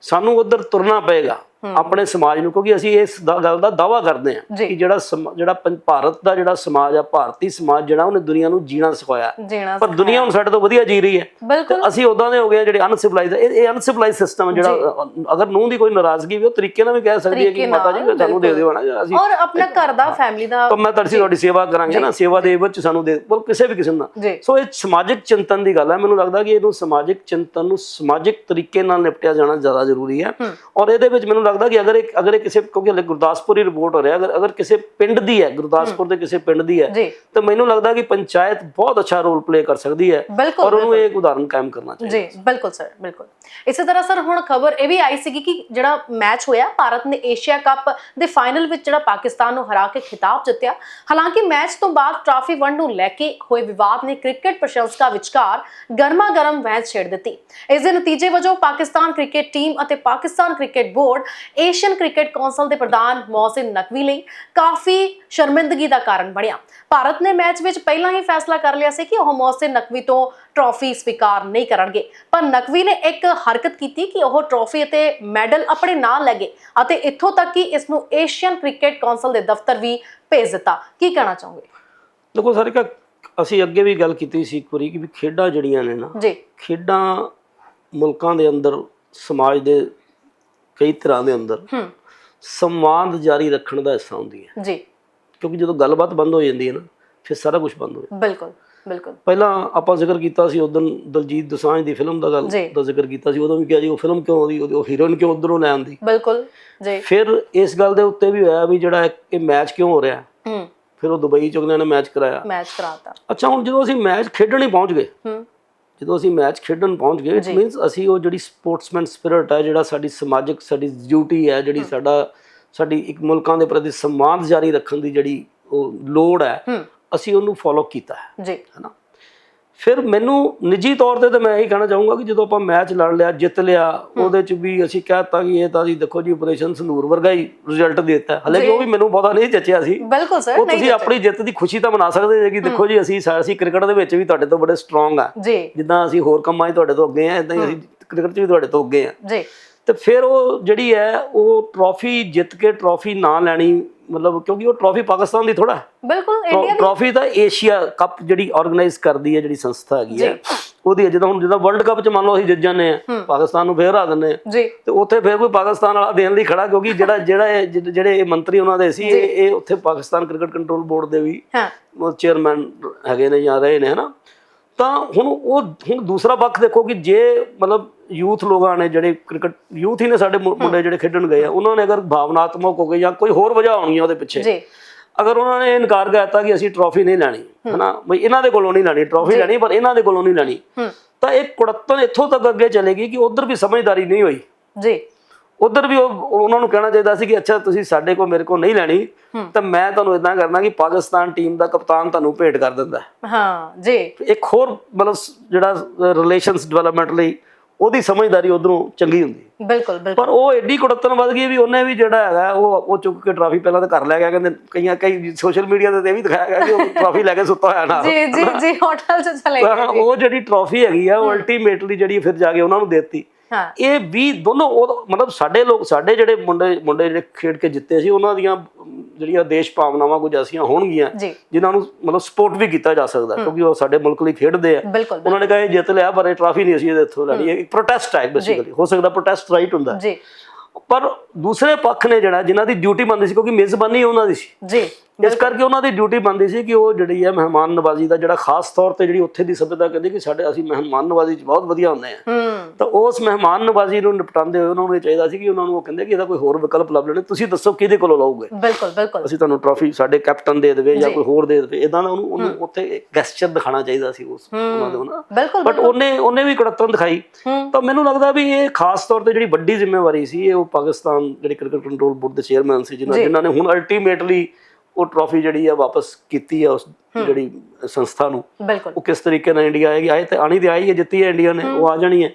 ਸਾਨੂੰ ਉਧਰ ਤੁਰਨਾ ਪਏਗਾ। ਆਪਣੇ ਸਮਾਜ ਨੂੰ ਕਿਉਂਕਿ ਅਸੀਂ ਇਸ ਗੱਲ ਦਾ ਦਾਵਾ ਕਰਦੇ ਹਾਂ। ਕਿ ਜਿਹੜਾ ਜਿਹੜਾ ਭਾਰਤ ਦਾ ਜਿਹੜਾ ਸਮਾਜ ਆ ਭਾਰਤੀ ਸਮਾਜ ਜਿਹੜਾ ਉਹਨੇ ਦੁਨੀਆ ਨੂੰ ਜੀਣਾ ਸਿਖਾਇਆ। ਪਰ ਦੁਨੀਆ ਹੁਣ ਸਾਡੇ ਤੋਂ ਵਧੀਆ ਜੀ ਰਹੀ ਹੈ। ਤੇ ਅਸੀਂ ਉਦਾਂ ਦੇ ਹੋ ਗਏ ਜਿਹੜੇ ਅਨਸਿਵਲਾਈਜ਼ ਇਹ ਅਨਸਿਵਲਾਈਜ਼ ਸਿਸਟਮ ਹੈ ਜਿਹੜਾ ਅਗਰ ਨੂੰਹ ਦੀ ਕੋਈ ਨਾਰਾਜ਼ਗੀ ਵੀ ਉਹ ਤਰੀਕੇ ਨਾਲ ਵੀ ਕਹਿ ਸਕਦੀ ਹੈ ਕਿ ਮਾਤਾ ਜੀ ਸਾਨੂੰ ਦੇ ਦਿਓ ਨਾ ਅਸੀਂ ਔਰ ਆਪਣਾ ਘਰ ਦਾ ਫੈਮਿਲੀ ਦਾ ਤਾਂ ਮੈਂ ਤੁਹਾਡੀ ਤੁਹਾਡੀ ਸੇਵਾ ਕਰਾਂਗੇ ਨਾ ਸੇਵਾ ਦੇ ਵਿੱਚ ਸਾਨੂੰ ਦੇ ਬੋਲ ਕਿਸੇ ਵੀ ਕਿਸਮ ਦਾ। ਸੋ ਇਹ ਸਮਾਜਿਕ ਚਿੰਤਨ ਦੀ ਗੱਲ ਹੈ ਮੈਨੂੰ ਲੱਗਦਾ ਕਿ ਇਹਨੂੰ ਸਮਾਜਿਕ ਚਿੰਤਨ ਨੂੰ ਸਮਾਜਿਕ ਤਰੀਕੇ ਨਾਲ ਨਿਪਟਿਆ ਜਾਣਾ ਜ਼ਿਆਦਾ ਜ਼ਰੂਰੀ ਹੂੰ। ਔਰ ਇਹਦੇ ਵਿੱਚ ਮੈਨੂੰ ਲੱਗਦਾ ਕਿ ਅਗਰ ਇੱਕ ਅਗਰ ਇਹ ਕਿਸੇ ਕਿਉਂਕਿ ਹਲੇ ਗੁਰਦਾਸਪੁਰ ਰਿਪੋਰਟ ਹੋ ਰਿਹਾ ਅਗਰ ਅਗਰ ਕਿਸੇ ਪਿੰਡ ਦੀ ਹੈ ਗੁਰਦਾਸਪੁਰ ਦੇ ਕਿਸੇ ਪਿੰਡ ਦੀ ਹੈ ਤਾਂ ਮੈਨੂੰ ਲੱਗਦਾ ਕਿ ਪੰਚਾਇਤ ਬਹੁਤ ਅੱਛਾ ਰੋਲ ਪਲੇ ਕਰ ਸਕਦੀ ਹੈ ਔਰ ਉਹਨੂੰ ਇਹ ਇੱਕ ਉਦਾਹਰਨ ਕਾਇਮ ਕਰਨਾ ਚਾਹੀਦਾ। ਜੀ ਬਿਲਕੁਲ ਸਰ ਬਿਲਕੁਲ। ਇਸੇ ਤਰ੍ਹਾਂ ਸਰ ਹੁਣ ਖਬਰ ਇਹ ਵੀ ਆਈ ਸੀਗੀ ਕਿ ਜਿਹੜਾ ਮੈਚ ਹੋਇਆ ਭਾਰਤ ਨੇ ਏਸ਼ੀਆ ਕੱਪ ਦੇ ਫਾਈਨਲ ਵਿੱਚ ਜਿਹੜਾ ਪਾਕਿਸਤਾਨ ਨੂੰ ਹਰਾ ਕੇ ਖਿਤਾਬ ਜਿੱਤਿਆ। ਹਾਲਾਂਕਿ ਮੈਚ ਤੋਂ ਬਾਅਦ ਟਰਾਫੀ ਵੰਡ ਨੂੰ ਲੈ ਕੇ ਹੋਏ ਵਿਵਾਦ ਨੇ ਕ੍ਰਿਕਟ ਪ੍ਰਸ਼ੰਸਕਾਂ ਵਿਚਕਾਰ ਗਰਮਾ ਗਰਮ ਬਹਿਸ ਛੇੜ ਦਿੱਤੀ। ਇਸ ਦੇ ਨਤੀਜੇ ਵਜੋਂ ਪਾਕਿਸਤਾਨ ਕ੍ਰਿਕਟ ਟੀਮ ਅਤੇ Pakistan cricket board Asian cricket council ਦੇ ਪ੍ਰਧਾਨ ਮੌਸਿਨ ਨਕਵੀ ਲਈ ਕਾਫੀ ਸ਼ਰਮਿੰਦਗੀ ਦਾ ਕਾਰਨ ਬਣਿਆ। ਭਾਰਤ ਨੇ ਮੈਚ ਵਿੱਚ ਪਹਿਲਾਂ ਹੀ ਫੈਸਲਾ ਕਰ ਲਿਆ ਸੀ ਕਿ ਉਹ ਮੌਸਿਨ ਨਕਵੀ ਤੋਂ ਟਰਾਫੀ ਸਵੀਕਾਰ ਨਹੀਂ ਕਰਨਗੇ। ਪਰ ਨਕਵੀ ਨੇ ਇੱਕ ਹਰਕਤ ਕੀਤੀ ਕਿ ਉਹ ਟਰਾਫੀ ਅਤੇ ਮੈਡਲ ਆਪਣੇ ਨਾਲ ਲੈ ਗਏ ਅਤੇ ਇੱਥੋਂ ਤੱਕ ਕਿ ਇਸ ਨੂੰ ਏਸ਼ੀਅਨ ਕ੍ਰਿਕਟ ਕੌਂਸਲ ਦੇ ਦਫ਼ਤਰ ਵੀ ਭੇਜ ਦਿੱਤਾ। ਕੀ ਕਹਿਣਾ ਚਾਹੋਗੇ? ਦੇਖੋ ਸਾਰਿਕਾ ਅਸੀਂ ਅੱਗੇ ਵੀ ਗੱਲ ਕੀਤੀ ਸੀ ਇੱਕ ਵਾਰੀ ਕਿ ਵੀ ਖੇਡਾਂ ਜਿਹੜੀਆਂ ਨੇ ਨਾ ਜੀ। ਖੇਡਾਂ ਮੁਲਕਾਂ ਦੇ ਅੰਦਰ ਸਮਾਜ ਦੇ ਕਈ ਤਰ੍ਹਾਂ ਦੇ ਅੰਦਰ ਹੂੰ। ਸੰਵਾਦ ਜਾਰੀ ਰੱਖਣ ਦਾ ਹਿੱਸਾ ਹੁੰਦੀ ਹੈ। ਜੀ। ਕਿਉਂਕਿ ਜਦੋਂ ਗੱਲਬਾਤ ਬੰਦ ਹੋ ਜਾਂਦੀ ਹੈ ਨਾ ਫਿਰ ਸਾਰਾ ਕੁਝ ਬੰਦ ਹੋ ਜਾਂਦਾ। ਬਿਲਕੁਲ ਬਿਲਕੁਲ। ਪਹਿਲਾਂ ਆਪਾਂ ਜ਼ਿਕਰ ਕੀਤਾ ਸੀ ਉਦੋਂ ਦਲਜੀਤ ਦੋਸਾਂਝ ਦੀ ਫਿਲਮ ਦਾ ਗੱਲ। ਦਾ ਜ਼ਿਕਰ ਕੀਤਾ ਸੀ ਉਦੋਂ ਵੀ ਕਿਹਾ ਜੀ ਉਹ ਫਿਲਮ ਕਿਉਂ ਆਉਂਦੀ ਉਹ ਹੀਰੋਇਨ ਕਿਉਂ ਉਧਰੋਂ ਲੈ ਆਉਂਦੀ? ਬਿਲਕੁਲ ਜੀ। ਫਿਰ ਇਸ ਗੱਲ ਦੇ ਉੱਤੇ ਵੀ ਹੋਇਆ ਵੀ ਜਿਹੜਾ ਇਹ- ਮੈਚ ਕਿਉਂ ਹੋ ਰਿਹਾ ਹੂੰ। ਫਿਰ ਉਹ ਦੁਬਈ ਚ ਅਗਲਿਆਂ ਨੇ ਮੈਚ ਕਰਾਇਆ। ਮੈਚ ਕਰਾਤਾ। ਅੱਛਾ ਹੁਣ ਜਦੋਂ ਅਸੀਂ ਮੈਚ ਖੇਡਣ ਹੀ ਪਹੁੰਚ ਗਏ ਹੂੰ। ਜਦੋਂ ਅਸੀਂ ਮੈਚ ਖੇਡਣ ਪਹੁੰਚ ਗਏ ਇਟ ਮੀਨਸ ਅਸੀਂ ਉਹ ਜਿਹੜੀ ਸਪੋਰਟਸਮੈਨ ਸਪਿਰਿਟ ਹੈ ਜਿਹੜਾ ਸਾਡੀ ਸਮਾਜਿਕ ਸਾਡੀ ਡਿਊਟੀ ਹੈ ਜਿਹੜੀ ਸਾਡਾ ਸਾਡੀ ਇੱਕ ਮੁਲਕਾਂ ਦੇ ਪ੍ਰਤੀ ਸਨਮਾਨ ਜਾਰੀ ਰੱਖਣ ਦੀ ਜਿਹੜੀ ਉਹ ਲੋੜ ਹੈ ਅਸੀਂ ਉਹਨੂੰ ਫੋਲੋ ਕੀਤਾ ਹੈ। ਜੀ। ਹੈਨਾ ਫਿਰ ਮੈਨੂੰ ਨਿੱਜੀ ਤੌਰ ਤੇ ਤਾਂ ਮੈਂ ਇਹੀ ਕਹਿਣਾ ਚਾਹੂੰਗਾ ਕਿ ਜਦੋਂ ਆਪਾਂ ਮੈਚ ਲੜ ਲਿਆ ਜਿੱਤ ਲਿਆ ਉਹਦੇ ਚ ਵੀ ਅਸੀਂ ਕਹਿਤਾ ਕਿ ਇਹ ਤਾਂ ਜੀ ਦੇਖੋ ਜੀ ਆਪਰੇਸ਼ਨ ਸੰਦੂਰ ਵਰਗਾ ਹੀ ਰਿਜ਼ਲਟ ਦਿੱਤਾ। ਹਾਲਾਂਕਿ ਉਹ ਵੀ ਮੈਨੂੰ ਬਹੁਤਾ ਨਹੀਂ ਜੱਚਿਆ ਸੀ। ਬਿਲਕੁਲ ਸਰ ਉਹ ਤੁਸੀਂ ਆਪਣੀ ਜਿੱਤ ਦੀ ਖੁਸ਼ੀ ਤਾਂ ਮਨਾ ਸਕਦੇ ਜੇ ਕਿ ਦੇਖੋ ਜੀ ਅਸੀਂ ਅਸੀਂ ਕ੍ਰਿਕਟ ਦੇ ਵਿੱਚ ਵੀ ਤੁਹਾਡੇ ਤੋਂ ਬੜੇ ਸਟਰੋਂਗ ਆ। ਜੀ। ਜਿੱਦਾਂ ਅਸੀਂ ਹੋਰ ਕੰਮਾਂ 'ਚ ਤੁਹਾਡੇ ਤੋਂ ਅੱਗੇ ਆ ਇਦਾਂ ਹੀ ਅਸੀਂ ਕ੍ਰਿਕਟ 'ਚ ਵੀ ਤੁਹਾਡੇ ਤੋਂ ਅੱਗੇ ਆ। ਜੀ। ਤੇ ਫਿਰ ਉਹ ਜਿਹੜੀ ਹੈ ਉਹ ਟਰੋਫੀ ਜਿੱਤ ਕੇ ਟਰੋਫੀ ਨਾ ਲੈਣੀ ਮਤਲਬ ਕਿਉਂਕਿ ਉਹ ਟਰੋਫੀ ਪਾਕਿਸਤਾਨ ਦੀ ਥੋੜਾ ਬਿਲਕੁਲ ਇੰਡੀਆ ਟਰੋਫੀ ਤਾਂ ਏਸ਼ੀਆ ਕੱਪ ਜਿਹੜੀ ਆਰਗੇਨਾਈਜ਼ ਕਰਦੀ ਹੈ ਜਿਹੜੀ ਸੰਸਥਾ ਹੈਗੀ ਹੈ। ਉਹਦੀ। ਜਿੱਦਾਂ ਹੁਣ ਜਿੱਦਾਂ ਵਰਲਡ ਕੱਪ 'ਚ ਮੰਨ ਲਓ ਅਸੀਂ ਜਿੱਤ ਜਾਂਦੇ ਆ ਪਾਕਿਸਤਾਨ ਨੂੰ ਫੇਰ ਹਰਾ ਦਿੰਦੇ ਆ ਤੇ ਉੱਥੇ ਫਿਰ ਕੋਈ ਪਾਕਿਸਤਾਨ ਵਾਲਾ ਦੇਣ ਲਈ ਖੜਾ ਕਿਉਂਕਿ ਜਿਹੜਾ ਜਿਹੜਾ ਜਿਹੜੇ ਇਹ ਮੰਤਰੀ ਉਹਨਾਂ ਦੇ ਸੀ ਇਹ ਉੱਥੇ ਪਾਕਿਸਤਾਨ ਕ੍ਰਿਕਟ ਕੰਟਰੋਲ ਬੋਰਡ ਦੇ ਵੀ ਹਾਂ। ਚੇਅਰਮੈਨ ਹੈਗੇ ਨੇ ਜਾਂ ਰਹੇ ਨੇ ਹਨਾ? ਤਾਂ ਹੁਣ ਉਹ ਹੁਣ ਦੂਸਰਾ ਪੱਖ ਦੇਖੋ ਕਿ ਜੇ ਮਤਲਬ ਯੂਥ ਲੋਕਾਂ ਨੇ ਜਿਹੜੇ ਕ੍ਰਿਕਟ ਯੂਥ ਹੀ ਨੇ ਸਾਡੇ ਮੁੰਡੇ ਜਿਹੜੇ ਖੇਡਣ ਗਏ ਆ ਉਹਨਾਂ ਨੇ ਅਗਰ ਭਾਵਨਾਤਮਕ ਹੋ ਗਏ ਜਾਂ ਕੋਈ ਹੋਰ ਵਜ੍ਹਾ ਹੋਣੀ ਆ ਉਹਦੇ ਪਿੱਛੇ ਜੀ। ਅਗਰ ਉਹਨਾਂ ਨੇ ਇਨਕਾਰ ਕਰਤਾ ਕਿ ਅਸੀਂ ਟਰੋਫੀ ਨਹੀਂ ਲੈਣੀ ਹਨਾ ਬਈ ਇਹਨਾਂ ਦੇ ਕੋਲੋਂ ਨਹੀਂ ਲੈਣੀ ਟਰੋਫੀ ਲੈਣੀ ਪਰ ਇਹਨਾਂ ਦੇ ਕੋਲੋਂ ਨਹੀਂ ਲੈਣੀ ਤਾਂ ਇਹ ਕੁੜੱਤਨ ਇੱਥੋਂ ਤੱਕ ਅੱਗੇ ਚਲੇਗੀ ਕਿ ਉਧਰ ਵੀ ਸਮਝਦਾਰੀ ਨਹੀਂ ਹੋਈ। ਜੀ। ਉਧਰ ਵੀ ਉਹ ਉਹਨਾਂ ਨੂੰ ਕਹਿਣਾ ਚਾਹੀਦਾ ਸੀ ਕਿ ਅੱਛਾ ਤੁਸੀਂ ਸਾਡੇ ਕੋਲ ਮੇਰੇ ਕੋਲ ਨਹੀਂ ਲੈਣੀ ਤਾਂ ਮੈਂ ਤੁਹਾਨੂੰ ਇਦਾਂ ਕਰਨਾ ਕਿ ਪਾਕਿਸਤਾਨ ਟੀਮ ਦਾ ਕਪਤਾਨ ਤੁਹਾਨੂੰ ਭੇਟ ਕਰ ਦਿੰਦਾ ਹੈ। ਜੀ। ਇੱਕ ਹੋਰ ਮਤਲਬ ਜਿਹੜਾ ਰਿਲੇਸ਼ਨਸ ਡਿਵੈਲਪਮੈਂਟ ਲਈ ਉਹਦੀ ਸਮਝਦਾਰੀ ਉਧਰੋਂ ਚੰਗੀ ਹੁੰਦੀ। ਬਿਲਕੁਲ ਬਿਲਕੁਲ। ਪਰ ਉਹ ਐਡੀ ਕੁੜੱਤਨ ਵੱਧ ਗਈ ਵੀ ਉਹਨੇ ਵੀ ਜਿਹੜਾ ਹੈਗਾ ਉਹ ਉਹ ਚੁੱਕ ਕੇ ਟਰਾਫੀ ਪਹਿਲਾਂ ਤਾਂ ਘਰ ਲੈ ਗਿਆ ਕਹਿੰਦੇ ਕਈਆਂ ਕਈ ਸੋਸ਼ਲ ਮੀਡੀਆ ਤੇ ਇਹ ਵੀ ਦਿਖਾਇਆ ਗਿਆ ਕਿ ਉਹ ਟਰਾਫੀ ਲੈ ਕੇ ਸੁੱਤਾ ਹੋਇਆ ਨਾਲ। ਜੀ ਜੀ ਜੀ ਹੋਟਲ ਚ ਚਲੇ ਤਾਂ ਉਹ ਜਿਹੜੀ ਟਰਾਫੀ ਹੈਗੀ ਆ ਉਹ ਅਲਟੀਮੇਟਲੀ ਜਿਹੜੀ ਫਿਰ ਜਾ ਕੇ ਉਹਨਾਂ ਨੂੰ ਦੇਤੀ। ਇਹ ਵੀ ਦੋਨੋਂ ਉਹ ਮਤਲਬ ਸਾਡੇ ਲੋਕ ਸਾਡੇ ਜਿਹੜੇ ਮੁੰਡੇ ਮੁੰਡੇ ਜਿਹੜੇ ਖੇਡ ਕੇ ਜਿੱਤੇ ਸੀ ਉਹਨਾਂ ਦੀਆਂ ਜਿਹੜੀਆਂ ਦੇਸ਼ ਭਾਵਨਾਵਾਂ ਕੁਝ ਐਸੀਆਂ ਹੋਣਗੀਆਂ ਜਿਨ੍ਹਾਂ ਨੂੰ ਮਤਲਬ ਸਪੋਰਟ ਵੀ ਕੀਤਾ ਜਾ ਸਕਦਾ ਕਿਉਂਕਿ ਉਹ ਸਾਡੇ ਮੁਲਕ ਲਈ ਖੇਡਦੇ ਆ। ਉਹਨਾਂ ਨੇ ਕਹਾ ਜਿੱਤ ਲਿਆ ਪਰ ਇਹ ਟਰਾਫੀ ਨਹੀਂ ਅਸੀਂ ਇਹਦੇ ਇੱਥੋਂ ਲੈਣੀ। ਇੱਕ ਪ੍ਰੋਟੈਸਟ ਹੈ ਬੇਸਿਕਲੀ ਹੋ ਸਕਦਾ ਪ੍ਰੋਟੈਸਟ ਰਾਈਟ ਹੁੰਦਾ। ਜੀ। ਪਰ ਦੂਸਰੇ ਪੱਖ ਨੇ ਜਿਹੜਾ ਜਿਨ੍ਹਾਂ ਦੀ ਡਿਊਟੀ ਬਣਦੀ ਸੀ ਕਿਉਂਕਿ ਮੇਜ਼ਬਾਨੀ ਉਹਨਾਂ ਦੀ ਸੀ। ਜੀ। ਇਸ ਕਰਕੇ ਉਹਨਾਂ ਦੀ ਡਿਊਟੀ ਬਣਦੀ ਸੀ ਕਿ ਉਹ ਜਿਹੜੀ ਹੈ ਮਹਿਮਾਨ ਨਵਾਜ਼ੀ ਦਾ ਜਿਹੜਾ ਖਾਸ ਤੌਰ ਤੇ ਜਿਹੜੀ ਉੱਥੇ ਦੀ ਸਭਿਅਤਾ ਕਹਿੰਦੀ ਕਿ ਸਾਡੇ ਅਸੀਂ ਮਹਿਮਾਨ ਨਵਾਜ਼ੀ 'ਚ ਬਹੁਤ ਵਧੀਆ ਹੁੰਦੇ ਆ ਤਾਂ ਉਸ ਮਹਿਮਾਨ ਨਵਾਜ਼ੀ ਨੂੰ ਨਿਪਟਾਉਂਦੇ ਹੋਏ ਉਹਨਾਂ ਨੂੰ ਇਹ ਚਾਹੀਦਾ ਸੀ ਕਿ ਉਹਨਾਂ ਨੂੰ ਉਹ ਕਹਿੰਦੇ ਕਿ ਇਹਦਾ ਕੋਈ ਹੋਰ ਵਿਕਲਪ ਲੱਭ ਲੈਣੇ। ਤੁਸੀਂ ਦੱਸੋ ਕਿਹਦੇ ਕੋਲੋਂ ਲਓਗੇ? ਬਿਲਕੁਲ ਬਿਲਕੁਲ। ਅਸੀਂ ਤੁਹਾਨੂੰ ਟਰਾਫੀ ਸਾਡੇ ਕੈਪਟਨ ਦੇ ਦੇਵੇ ਜਾਂ ਕੋਈ ਹੋਰ ਦੇ ਦੇਵੇ। ਇਦਾਂ ਦਾ ਉਹਨੂੰ ਉਹਨੂੰ ਉੱਥੇ ਗੈਸਚਰ ਦਿਖਾਣਾ ਚਾਹੀਦਾ ਸੀ ਉਸ ਉਹਨਾਂ ਦੇ ਨਾ। ਬਿਲਕੁਲ ਬਟ ਉਹਨੇ ਉਹਨੇ ਵੀ ਕੜਤਨ ਦਿਖਾਈ। ਤਾਂ ਮੈਨੂੰ ਲੱਗਦਾ ਵੀ ਇਹ ਖਾਸ ਤੌਰ ਤੇ ਜਿਹੜੀ ਵੱਡੀ ਜ਼ਿੰਮੇਵਾਰੀ ਸੀ ਇਹ ਉਹ ਪਾਕਿਸਤਾਨ ਜਿਹੜੇ ਕ੍ਰਿਕਟ ਕੰਟਰੋਲ ਬੋਰਡ ਦੇ ਚੇਅਰਮੈਨ ਸੀ ਜਿਨ੍ਹਾਂ ਜਿਨ੍ਹਾਂ ਨੇ ਹੁਣ ਅਲਟੀਮੇਟਲੀ ਉਹ ਟਰਾਫੀ ਜਿਹੜੀ ਆ ਵਾਪਸ ਕੀਤੀ ਆ ਉਸ ਜਿਹੜੀ ਸੰਸਥਾ ਨੂੰ। ਉਹ ਕਿਸ ਤਰੀਕੇ ਨਾਲ ਇੰਡੀਆ ਆਏਗੀ? ਆਏ ਤੇ ਆਣੀ ਤੇ ਆਈ ਹੈ ਜਿੱਤੀ ਹੈ ਇੰਡੀਆ ਨੇ ਉਹ ਆ ਜਾਣੀ ਹੈ।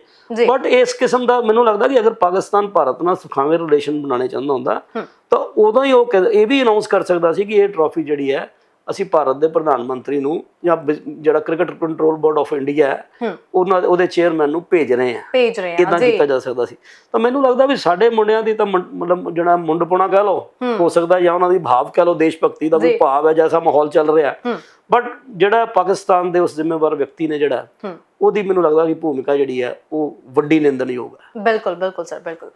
ਬਟ ਇਸ ਕਿਸਮ ਦਾ ਮੈਨੂੰ ਲੱਗਦਾ ਕਿ ਅਗਰ ਪਾਕਿਸਤਾਨ ਭਾਰਤ ਨਾਲ ਸੁਖਾਵੇਂ ਰਿਲੇਸ਼ਨ ਬਣਾਉਣੇ ਚਾਹੁੰਦਾ ਹੁੰਦਾ ਤਾਂ ਉਦੋਂ ਹੀ ਉਹ ਇਹ ਵੀ ਅਨਾਉਂਸ ਕਰ ਸਕਦਾ ਸੀ ਕਿ ਇਹ ਟਰਾਫੀ ਜਿਹੜੀ ਹੈ ਅਸੀਂ ਭਾਰਤ ਦੇ ਪ੍ਰਧਾਨ ਮੰਤਰੀ ਨੂੰ ਜਾਂ ਜਿਹੜਾ cricket control board of India ਹੈ ਉਹਨਾਂ ਦੇ- ਉਹਦੇ ਚੇਅਰਮੈਨ ਨੂੰ ਭੇਜ ਰਹੇ ਆ ਭੇਜ ਰਹੇ ਆ ਇਦਾਂ ਕੀਤਾ ਜਾ ਸਕਦਾ ਸੀ? ਤਾਂ ਮੈਨੂੰ ਲੱਗਦਾ ਵੀ ਸਾਡੇ ਮੁੰਡਿਆਂ ਦੀ ਤਾਂ ਮਤਲਬ ਜਿਹੜਾ ਮੁੰਡਪੁਣਾ ਕਹਿ ਲਓ ਹੋ। ਸਕਦਾ ਜਾਂ ਉਹਨਾਂ ਦੀ ਭਾਵ ਕਹਿ ਲਓ ਦੇਸ਼ ਭਗਤੀ ਦਾ ਕੋਈ ਭਾਵ ਹੈ ਜੈਸਾ ਮਾਹੌਲ ਚੱਲ ਰਿਹਾ ਬਟ ਜਿਹੜਾ ਪਾਕਿਸਤਾਨ ਦੇ ਉਸ ਜ਼ਿੰਮੇਵਾਰ ਵਿਅਕਤੀ ਨੇ ਜਿਹੜਾ ਉਹਦੀ ਮੈਨੂੰ ਲੱਗਦਾ ਕਿ ਭੂਮਿਕਾ ਜਿਹੜੀ ਹੈ ਉਹ ਵੱਡੀ ਨਿੰਦਣਯੋਗ ਹੈ। ਬਿਲਕੁਲ ਬਿਲਕੁਲ ਸਰ ਬਿਲਕੁਲ।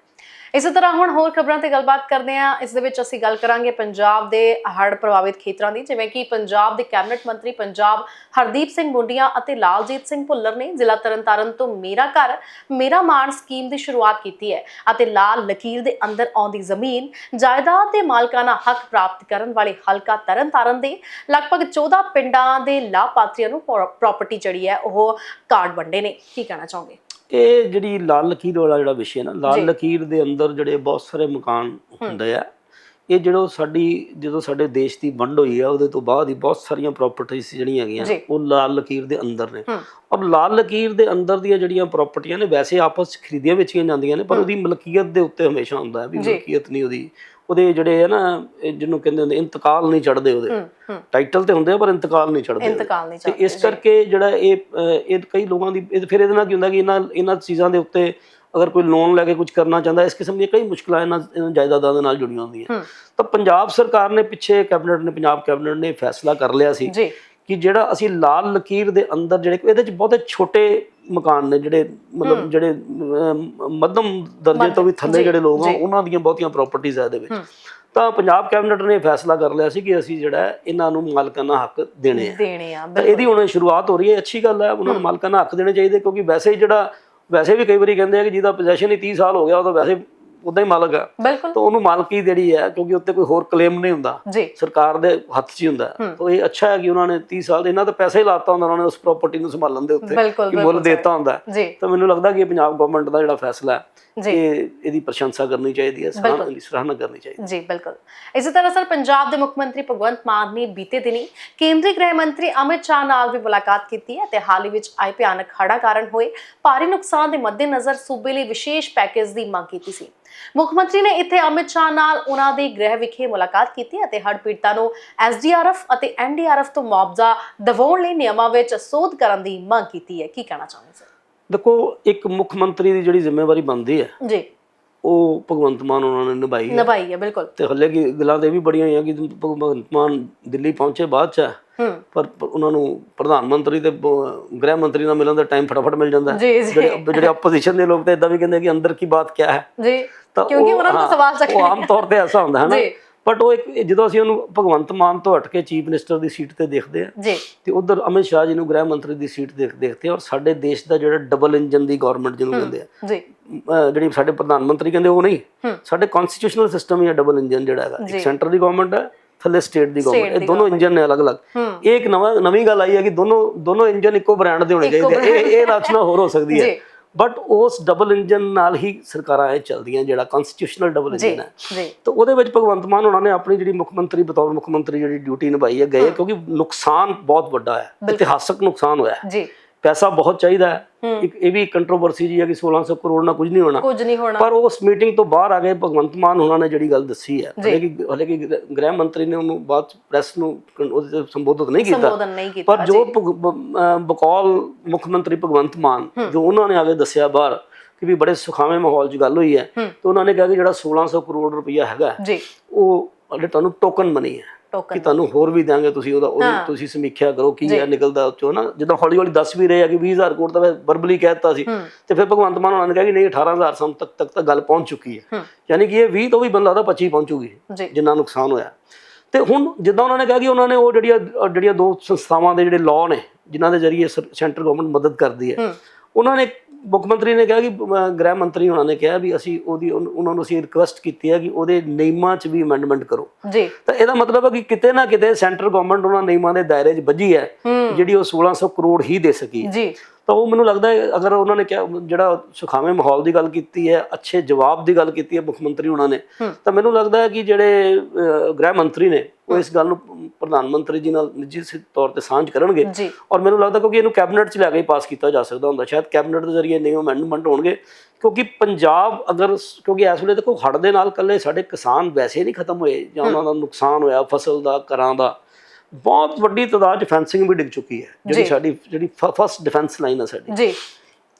ਇਸੇ ਤਰ੍ਹਾਂ ਹੁਣ ਹੋਰ ਖਬਰਾਂ ਤੇ ਗੱਲਬਾਤ ਕਰਦੇ ਹਾਂ। ਇਸ ਦੇ ਵਿੱਚ ਅਸੀਂ ਗੱਲ ਕਰਾਂਗੇ ਪੰਜਾਬ ਦੇ ਹੜ੍ਹ ਪ੍ਰਭਾਵਿਤ ਖੇਤਰਾਂ ਦੀ, ਜਿਵੇਂ ਕਿ ਪੰਜਾਬ ਦੇ ਕੈਬਨਿਟ ਮੰਤਰੀ ਪੰਜਾਬ ਹਰਦੀਪ ਸਿੰਘ ਮੁੰਡੀਆਂ ਅਤੇ ਲਾਲਜੀਤ ਸਿੰਘ ਭੁੱਲਰ ਨੇ ਜ਼ਿਲ੍ਹਾ ਤਰਨਤਾਰਨ ਤੋਂ ਮੇਰਾ ਘਰ, ਮੇਰਾ ਮਾਣ ਸਕੀਮ ਦੀ ਸ਼ੁਰੂਆਤ ਕੀਤੀ ਹੈ ਅਤੇ ਲਾਲ ਲਕੀਰ ਦੇ ਅੰਦਰ ਆਉਂਦੀ ਜ਼ਮੀਨ, ਜਾਇਦਾਦ ਦੇ ਮਾਲਕਾਨਾ ਹੱਕ ਪ੍ਰਾਪਤ ਕਰਨ ਵਾਲੇ ਹਲਕਾ ਤਰਨਤਾਰਨ ਦੇ ਲਗਭਗ 14 ਪਿੰਡਾਂ ਦੇ ਲਾਭਪਾਤਰੀਆਂ ਨੂੰ ਪ੍ਰਾਪਰਟੀ ਜਿਹੜੀ ਹੈ ਉਹ ਕਾਰਡ ਵੰਡੇ ਨੇ। ਕੀ ਕਹਿਣਾ ਚਾਹੋਗੇ? ਇਹ ਜਿਹੜੀ ਲਾਲ ਲਕੀਰ ਵਾਲਾ ਜਿਹੜਾ ਵਿਸ਼ੇ ਨਾ ਲਾਲ ਲਕੀਰ ਦੇ ਅੰਦਰ ਜਿਹੜੇ ਬਹੁਤ ਸਾਰੇ ਮਕਾਨ ਹੁੰਦੇ ਆ ਇਹ ਜਿਹੜਾ ਸਾਡੀ ਜਦੋਂ ਸਾਡੇ ਦੇਸ਼ ਦੀ ਵੰਡ ਹੋਈ ਆ ਉਹਦੇ ਤੋਂ ਬਾਅਦ ਹੀ ਬਹੁਤ ਸਾਰੀਆਂ ਪ੍ਰਾਪਰਟੀਆਂ ਜਿਹੜੀਆਂ ਹੈਗੀਆਂ। ਉਹ ਲਾਲ ਲਕੀਰ ਦੇ ਅੰਦਰ ਨੇ। ਔਰ ਲਾਲ ਲਕੀਰ ਦੇ ਅੰਦਰ ਦੀਆਂ ਜਿਹੜੀਆਂ ਪ੍ਰਾਪਰਟੀਆਂ ਨੇ ਵੈਸੇ ਆਪਸ 'ਚ ਖਰੀਦੀਆਂ ਵੇਚੀਆਂ ਜਾਂਦੀਆਂ ਨੇ ਪਰ ਉਹਦੀ ਮਲਕੀਅਤ ਦੇ ਉੱਤੇ ਹਮੇਸ਼ਾ ਹੁੰਦਾ ਹੈ ਵੀ। ਮਲਕੀਅਤ ਨਹੀਂ ਉਹਦੀ ਉਹਦੇ ਜਿਹੜੇ ਹੈ ਨਾ ਇਹ ਜਿਹਨੂੰ ਕਹਿੰਦੇ ਹੁੰਦੇ ਇੰਤਕਾਲ ਨਹੀਂ ਚੜਦੇ ਉਹਦੇ। ਟਾਈਟਲ ਤੇ ਹੁੰਦੇ ਆ ਪਰ ਇੰਤਕਾਲ ਨਹੀਂ ਚੜਦੇ ਇੰਤਕਾਲ ਨਹੀਂ ਤੇ ਚਾਹੁੰਦੇ ਇਸ ਕਰਕੇ ਜਿਹੜਾ ਇਹ ਇਹ ਕਈ ਲੋਕਾਂ ਦੀ ਫਿਰ ਇਹਦੇ ਨਾਲ ਕੀ ਹੁੰਦਾ ਕਿ ਇਹਨਾਂ ਇਹਨਾਂ ਚੀਜ਼ਾਂ ਦੇ ਉੱਤੇ ਅਗਰ ਕੋਈ ਲੋਨ ਲੈ ਕੇ ਕੁਝ ਕਰਨਾ ਚਾਹੁੰਦਾ ਇਸ ਕਿਸਮ ਦੀਆਂ ਕਈ ਮੁਸ਼ਕਲਾਂ ਇਹਨਾਂ ਜਾਇਦਾਦਾਂ ਦੇ ਨਾਲ ਜੁੜੀਆਂ ਹੁੰਦੀਆਂ। ਤਾਂ ਪੰਜਾਬ ਸਰਕਾਰ ਨੇ ਪਿੱਛੇ ਕੈਬਨਿਟ ਨੇ ਪੰਜਾਬ ਕੈਬਨਿਟ ਨੇ ਫੈਸਲਾ ਕਰ ਲਿਆ ਸੀ ਜੀ। ਕਿ ਜਿਹੜਾ ਅਸੀਂ ਲਾਲ ਲਕੀਰ ਦੇ ਅੰਦਰ ਜਿਹੜੇ ਇਹਦੇ ਚ ਬਹੁਤੇ ਛੋਟੇ ਮਕਾਨ ਨੇ ਜਿਹੜੇ ਮਤਲਬ ਜਿਹੜੇ ਮੱਧਮ ਦਰਜੇ ਤੋਂ ਵੀ ਥੱਲੇ ਜਿਹੜੇ ਲੋਕ ਆ ਉਹਨਾਂ ਦੀਆਂ ਬਹੁਤੀਆਂ ਪ੍ਰਾਪਰਟੀਆਂ ਆ ਇਹਦੇ ਵਿੱਚ। ਤਾਂ ਪੰਜਾਬ ਕੈਬਨਿਟ ਨੇ ਫੈਸਲਾ ਕਰ ਲਿਆ ਸੀ ਕਿ ਅਸੀਂ ਜਿਹੜਾ ਇਹਨਾਂ ਨੂੰ ਮਾਲਕਾਨਾ ਹੱਕ ਦੇਣੇ ਆ। ਦੇਣੇ ਆ ਇਹਦੀ ਹੁਣ ਸ਼ੁਰੂਆਤ ਹੋ ਰਹੀ ਹੈ ਅੱਛੀ ਗੱਲ ਹੈ ਉਹਨਾਂ ਨੂੰ ਮਾਲਕਾਨਾ ਹੱਕ ਦੇਣੇ ਚਾਹੀਦੇ ਕਿਉਂਕਿ ਵੈਸੇ ਹੀ ਜਿਹੜਾ ਵੈਸੇ ਵੀ ਕਈ ਵਾਰੀ ਕਹਿੰਦੇ ਆ ਕਿ ਜਿਹਦਾ ਪੋਜੀਸ਼ਨ ਹੀ 30 ਸਾਲ ਹੋ ਗਿਆ ਉਹ ਤਾਂ ਵੈਸੇ ਉਦਾਂ ਹੀ ਮਾਲਕ ਆ। ਬਿਲਕੁਲ। ਤਾਂ ਉਹਨੂੰ ਮਾਲਕੀ ਜਿਹੜੀ ਹੈ ਕਿਉਂਕਿ ਉੱਤੇ ਕੋਈ ਹੋਰ ਕਲੇਮ ਨਹੀਂ ਹੁੰਦਾ। ਸਰਕਾਰ ਦੇ ਹੱਥ 'ਚ ਹੀ ਹੁੰਦਾ। ਤਾਂ ਇਹ ਅੱਛਾ ਹੈ ਕਿ ਉਹਨਾਂ ਨੇ 30 ਸਾਲ ਦੇ ਇਹਨਾਂ ਤਾਂ ਪੈਸਾ ਹੀ ਲਾਤਾ ਹੁੰਦਾ ਉਹਨਾਂ ਨੇ ਉਸ ਪ੍ਰਾਪਰਟੀ ਨੂੰ ਸੰਭਾਲਣ ਦੇ ਉੱਤੇ ਕਿ ਮੁੱਲ ਦੇਤਾ ਹੁੰਦਾ। ਤਾਂ ਮੈਨੂੰ ਲੱਗਦਾ ਕਿ ਇਹ ਪੰਜਾਬ ਗਵਰਨਮੈਂਟ ਦਾ ਜਿਹੜਾ ਫੈਸਲਾ ਹੈ ਇਹ ਇਹਦੀ ਪ੍ਰਸ਼ੰਸਾ ਕਰਨੀ ਚਾਹੀਦੀ ਹੈ ਸਰਾਹਨਾ ਦੀ ਸਰਾਹਨਾ ਕਰਨੀ ਚਾਹੀਦੀ ਹੈ। ਜੀ ਬਿਲਕੁਲ। ਇਸੇ ਤਰ੍ਹਾਂ ਸਰ ਪੰਜਾਬ ਦੇ ਮੁੱਖ ਮੰਤਰੀ ਭਗਵੰਤ ਮਾਨ ਨੇ ਬੀਤੇ ਦਿਨੀ ਕੇਂਦਰੀ ਗ੍ਰਹਿ ਮੰਤਰੀ ਅਮਿਤ ਸ਼ਾਹ ਨਾਲ ਵੀ ਮੁਲਾਕਾਤ ਕੀਤੀ ਹੈ ਤੇ ਹਾਲ ਹੀ ਵਿੱਚ ਆਏ ਭਿਆਨਕ ਹੜ੍ਹਾਂ ਕਾਰਨ ਹੋਏ ਭਾਰੀ ਨੁਕਸਾਨ ਦੇ ਮੱਦੇਨਜ਼ਰ ਸੂਬੇ ਲਈ ਵਿਸ਼ੇਸ਼ ਪੈਕੇਜ ਦੀ ਮੰਗ ਕੀਤੀ ਸੀ। ਮੁੱਖ ਮੰਤਰੀ ਨੇ ਇੱਥੇ ਅਮਿਤ ਸ਼ਾਹ ਨਾਲ ਉਹਨਾਂ ਦੇ ਗ੍ਰਹਿ ਵਿਖੇ ਮੁਲਾਕਾਤ ਕੀਤੀ ਅਤੇ ਹੜ੍ਹ ਪੀੜਤਾਂ ਨੂੰ ਐਸਡੀਆਰਐਫ ਅਤੇ ਐਨਡੀਆਰਐਫ ਤੋਂ ਮੁਆਵਜ਼ਾ ਦਿਵਾਉਣ ਲਈ ਨਿਯਮਾਂ ਵਿੱਚ ਸੋਧ ਕਰਨ ਦੀ ਮੰਗ ਕੀਤੀ ਹੈ। ਕੀ ਕਹਿਣਾ ਚਾਹੁੰਦੇ ਸਰ? ਦੇਖੋ ਇੱਕ ਮੁੱਖ ਮੰਤਰੀ ਦੀ ਜਿਹੜੀ ਜ਼ਿੰਮੇਵਾਰੀ ਬਣਦੀ ਹੈ ਜੀ। ਉਹ ਭਗਵੰਤ ਮਾਨ ਉਹਨਾਂ ਨੇ ਨਿਭਾਈ ਹੈ। ਨਿਭਾਈ ਹੈ ਬਿਲਕੁਲ। ਤੇ ਹੱਲੇ ਕੀ ਗੱਲਾਂ ਤੇ ਵੀ ਬੜੀਆਂ ਹੋਈਆਂ ਕਿ ਭਗਵੰਤ ਮਾਨ ਦਿੱਲੀ ਪਹੁੰਚੇ ਬਾਅਦ ਚ ਪਰ ਉਹਨਾਂ ਨੂੰ ਪ੍ਰਧਾਨ ਮੰਤਰੀ ਤੇ ਗ੍ਰਹਿ ਮੰਤਰੀ ਨਾਲ ਮਿਲਣ ਦਾ ਟਾਈਮ ਫਟਾਫਟ ਮਿਲ ਜਾਂਦਾ ਹੈ। ਜਿਹੜੇ ਜਿਹੜੇ ਆਪੋਜੀਸ਼ਨ ਦੇ ਲੋਕ ਤਾਂ ਇਦਾਂ ਵੀ ਕਹਿੰਦੇ ਕਿ ਅੰਦਰ ਕੀ ਬਾਤ ਕਿਆ ਹੈ। ਜੀ ਕਿਉਂਕਿ ਉਹ- ਉਹਨਾਂ ਨੂੰ ਸਵਾਲ ਚੱਕਣੇ ਉਹ ਆਮ ਤੌਰ ਤੇ ਐਸਾ ਹੁੰਦਾ ਹੈ ਨਾ। ਜੀ। ਬਟ ਉਹ ਇੱਕ ਜਦੋਂ ਅਸੀਂ ਉਹਨੂੰ ਭਗਵੰਤ ਮਾਨ ਤੋਂ ਹਟ ਕੇ ਚੀਫ ਮਿਨਿਸਟਰ ਦੀ ਸੀਟ ਤੇ ਦੇਖਦੇ ਆ ਜੀ। ਤੇ ਉਧਰ ਅਮਿਤ ਸ਼ਾਹ ਜੀ ਨੂੰ ਗ੍ਰਹਿ ਮੰਤਰੀ ਦੀ ਸੀਟ ਦੇਖ ਦੇਖਦੇ ਆ ਔਰ ਸਾਡੇ ਦੇਸ਼ ਦਾ ਜਿਹੜਾ ਡਬਲ ਇੰਜਨ ਦੀ ਗਵਰਨਮੈਂਟ ਜਿਹਨੂੰ ਕਹਿੰਦੇ ਆ। ਜੀ। ਜਿਹੜੀ ਸਾਡੇ ਪ੍ਰਧਾਨ ਮੰਤਰੀ ਕਹਿੰਦੇ ਉਹ ਨਹੀਂ। ਸਾਡੇ ਕਨਸਟੀਟਿਊਸ਼ਨਲ ਸਿਸਟਮ ਹੀ ਡਬਲ ਇੰਜਨ ਜਿਹੜਾ ਹੈਗਾ। ਇੱਕ ਸੈਂਟਰ ਦੀ ਗਵਰਨਮੈਂਟ ਹੈ ਥੱਲੇ ਸਟੇਟ ਦੀ ਗਵਰਨਮੈਂਟ ਇਹ ਦੋਨੋਂ ਇੰਜਨ ਨੇ ਅਲੱਗ-ਅਲੱਗ। ਇਹ ਇੱਕ ਨਵਾਂ ਨਵੀਂ ਗੱਲ ਆਈ ਹੈ ਕਿ ਦੋਨੋਂ ਦੋਨੋਂ ਇੰਜਨ ਇੱਕੋ ਬ੍ਰਾਂਡ ਦੇ ਹੋਣੇ ਚਾਹੀਦੇ। ਇਹ ਇਹ ਰਚਨਾ ਹੋਰ ਹੋ ਸਕਦੀ ਹੈ। ਜੀ। ਬਟ ਉਸ ਡਬਲ ਇੰਜਨ ਨਾਲ ਹੀ ਸਰਕਾਰਾਂ ਇਹ ਚੱਲਦੀਆਂ ਜਿਹੜਾ ਕਨਸਟੀਟਿਊਸ਼ਨਲ ਡਬਲ ਇੰਜਨ ਹੈ। ਜੀ। ਤਾਂ ਉਹਦੇ ਵਿੱਚ ਭਗਵੰਤ ਮਾਨ ਉਹਨਾਂ ਨੇ ਆਪਣੀ ਜਿਹੜੀ ਮੁੱਖ ਮੰਤਰੀ ਬਤੌਰ ਮੁੱਖ ਮੰਤਰੀ ਜਿਹੜੀ ਡਿਊਟੀ ਨਿਭਾਈ ਹੈ ਗਏ ਕਿਉਂਕਿ ਨੁਕਸਾਨ ਬਹੁਤ ਵੱਡਾ ਹੈ ਇਤਿਹਾਸਕ ਨੁਕਸਾਨ ਹੋਇਆ ਹੈ। ਜੀ। ਪੈਸਾ ਬਹੁਤ ਚਾਹੀਦਾ ਹੈ। ਇੱਕ ਇਹ ਵੀ ਕੰਟਰੋਵਰਸੀ ਜੀ ਹੈ ਕਿ 1600 ਕਰੋੜ ਨਾਲ ਕੁਝ ਨਹੀਂ ਹੋਣਾ। ਕੁਝ ਨਹੀਂ ਹੋਣਾ। ਪਰ ਉਸ ਮੀਟਿੰਗ ਤੋਂ ਬਾਹਰ ਆ ਗਏ ਭਗਵੰਤ ਮਾਨ ਉਹਨਾਂ ਨੇ ਜਿਹੜੀ ਗੱਲ ਦੱਸੀ ਹੈ। ਹਲੇ ਕਿ ਹਲੇ ਕਿ ਗ੍ਰਹਿ- ਮੰਤਰੀ ਨੇ ਉਹਨੂੰ ਬਾਅਦ ਪ੍ਰੈਸ ਨੂੰ ਕੰ- ਉਹਦੇ ਤੇ ਸੰਬੋਧਿਤ ਨਹੀਂ ਕੀਤਾ। ਸੰਬੋਧਨ ਨਹੀਂ ਕੀਤਾ ਪਰ ਜੋ ਬਕੌਲ ਮੁੱਖ ਮੰਤਰੀ ਭਗਵੰਤ ਮਾਨ ਜੋ ਉਹਨਾਂ ਨੇ ਆਗੇ ਦੱਸਿਆ ਬਾਹਰ ਕਿ ਵੀ ਬੜੇ ਸੁਖਾਵੇਂ ਮਾਹੌਲ 'ਚ ਗੱਲ ਹੋਈ ਹੈ ਤੇ ਉਹਨਾਂ ਨੇ ਕਿਹਾ ਕਿ ਜਿਹੜਾ 1600 ਕਰੋੜ ਰੁਪਈਆ ਹੈਗਾ ਜੀ। ਉਹ ਹਲੇ ਤੁਹਾਨੂੰ ਟੋਕਨ ਮਨੀ ਹੈ। ਕਿ ਟੋਕਨ ਤੁਹਾਨੂੰ ਹੋਰ ਵੀ ਦਾਂਗੇ ਤੁਸੀਂ ਉਹਦਾ ਉਹਦੀ ਤੁਸੀਂ ਸਮੀਖਿਆ ਕਰੋ ਕੀ ਹੈ ਨਿਕਲਦਾ ਉਹ ਚੋਂ ਨਾ। ਜਦੋਂ ਹੌਲੀ ਹੌਲੀ ਦੱਸ ਵੀ ਰਹੇ ਆ ਕਿ 20000 ਕਰੋੜ ਤਾਂ ਵਰਬਲੀ ਕਹਿਤਾ ਸੀ। ਤੇ ਫਿਰ ਭਗਵੰਤ ਮਾਨ ਉਹਨਾਂ ਨੇ ਕਿਹਾ ਕਿ ਨਹੀਂ 18000 ਸਮ ਤੱਕ ਤੱਕ ਤਾਂ ਗੱਲ ਪਹੁੰਚ ਚੁੱਕੀ ਹੈ। ਯਾਨੀ ਕਿ ਇਹ 20 ਤੋਂ ਵੀ ਬੰਦਾ ਦਾ 25 ਪਹੁੰਚੂਗੀ ਜੀ। ਜਿੰਨਾ ਨੁਕਸਾਨ ਹੋਇਆ। ਤੇ ਹੁਣ ਜਿੱਦਾਂ ਉਹਨਾਂ ਨੇ ਕਿਹਾ ਕਿ ਉਹਨਾਂ ਨੇ ਉਹ ਜਿਹੜੀਆਂ ਅਹ ਜਿਹੜੀਆਂ ਦੋ ਸੰਸਥਾਵਾਂ ਦੇ ਜਿਹੜੇ ਲਾਅ ਨੇ ਜਿਨ੍ਹਾਂ ਦੇ ਜ਼ਰੀਏ ਸੈਂਟਰ ਗਵਰਨਮੈਂਟ ਮਦਦ ਕਰਦੀ ਹੈ। ਉਹਨਾਂ ਨੇ ਮੁੱਖ ਮੰਤਰੀ ਨੇ ਕਿਹਾ ਕਿ ਗ੍ਰਹਿ ਮੰਤਰੀ ਉਹਨਾਂ ਨੇ ਕਿਹਾ ਵੀ ਅਸੀਂ ਉਹਦੀ ਉਹਨ- ਨੂੰ ਅਸੀਂ ਰਿਕੁਐਸਟ ਕੀਤੀ ਹੈ ਕਿ ਉਹਦੇ ਨਿਯਮਾਂ 'ਚ ਵੀ ਅਮੈਂਡਮੈਂਟ ਕਰੋ। ਜੀ। ਤਾਂ ਇਹਦਾ ਮਤਲਬ ਹੈ ਕਿ ਕਿਤੇ ਨਾ ਕਿਤੇ ਸੈਂਟਰ ਗਵਰਨਮੈਂਟ ਉਹਨਾਂ ਨਿਯਮਾਂ ਦੇ ਦਾਇਰੇ 'ਚ ਵੱਜੀ ਹੈ ਜਿਹੜੀ ਉਹ 1600 ਕਰੋੜ ਹੀ ਦੇ ਸਕੀ। ਜੀ। ਤਾਂ ਉਹ ਮੈਨੂੰ ਲੱਗਦਾ ਹੈ ਅਗਰ ਉਹਨਾਂ ਨੇ ਕਿਹਾ ਜਿਹੜਾ ਸੁਖਾਵੇਂ ਮਾਹੌਲ ਦੀ ਗੱਲ ਕੀਤੀ ਹੈ ਅੱਛੇ ਜਵਾਬ ਦੀ ਗੱਲ ਕੀਤੀ ਹੈ ਮੁੱਖ ਮੰਤਰੀ ਉਹਨਾਂ ਨੇ ਤਾਂ ਮੈਨੂੰ ਲੱਗਦਾ ਹੈ ਕਿ ਜਿਹੜੇ ਗ੍ਰਹਿ ਮੰਤਰੀ ਨੇ ਉਹ ਇਸ ਗੱਲ ਨੂੰ ਪ੍ਰਧਾਨ ਮੰਤਰੀ ਜੀ ਨਾਲ ਨਿੱਜੀ ਤੌਰ ਤੇ ਸਾਂਝ ਕਰਨਗੇ। ਔਰ ਮੈਨੂੰ ਲੱਗਦਾ ਕਿਉਂਕਿ ਇਹਨੂੰ ਕੈਬਨਿਟ 'ਚ ਲੈ ਕੇ ਪਾਸ ਕੀਤਾ ਜਾ ਸਕਦਾ ਹੁੰਦਾ। ਸ਼ਾਇਦ ਕੈਬਨਿਟ ਦੇ ਜ਼ਰੀਏ ਨਿਯਮ ਅਮੈਂਡਮੈਂਟ ਹੋਣਗੇ ਕਿਉਂਕਿ ਪੰਜਾਬ ਅਗਰ ਕਿਉਂਕਿ ਇਸ ਵੇਲੇ ਦੇਖੋ ਹੜ੍ਹ ਦੇ ਨਾਲ ਕੱਲੇ ਸਾਡੇ ਕਿਸਾਨ ਵੈਸੇ ਨਹੀਂ ਖਤਮ ਹੋਏ ਜਾਂ ਉਹਨਾਂ ਦਾ ਨੁਕਸਾਨ ਹੋਇਆ ਫਸਲ ਦਾ ਘਰਾਂ ਦਾ। ਬਹੁਤ ਵੱਡੀ ਤਾਦਾਦ 'ਚ ਫੈਂਸਿੰਗ ਵੀ ਡਿੱਗ ਚੁੱਕੀ ਹੈ ਜਿਹੜੀ ਸਾਡੀ ਜਿਹੜੀ ਫਸਟ ਡਿਫੈਂਸ ਲਾਈਨ ਹੈ ਸਾਡੀ। ਜੀ।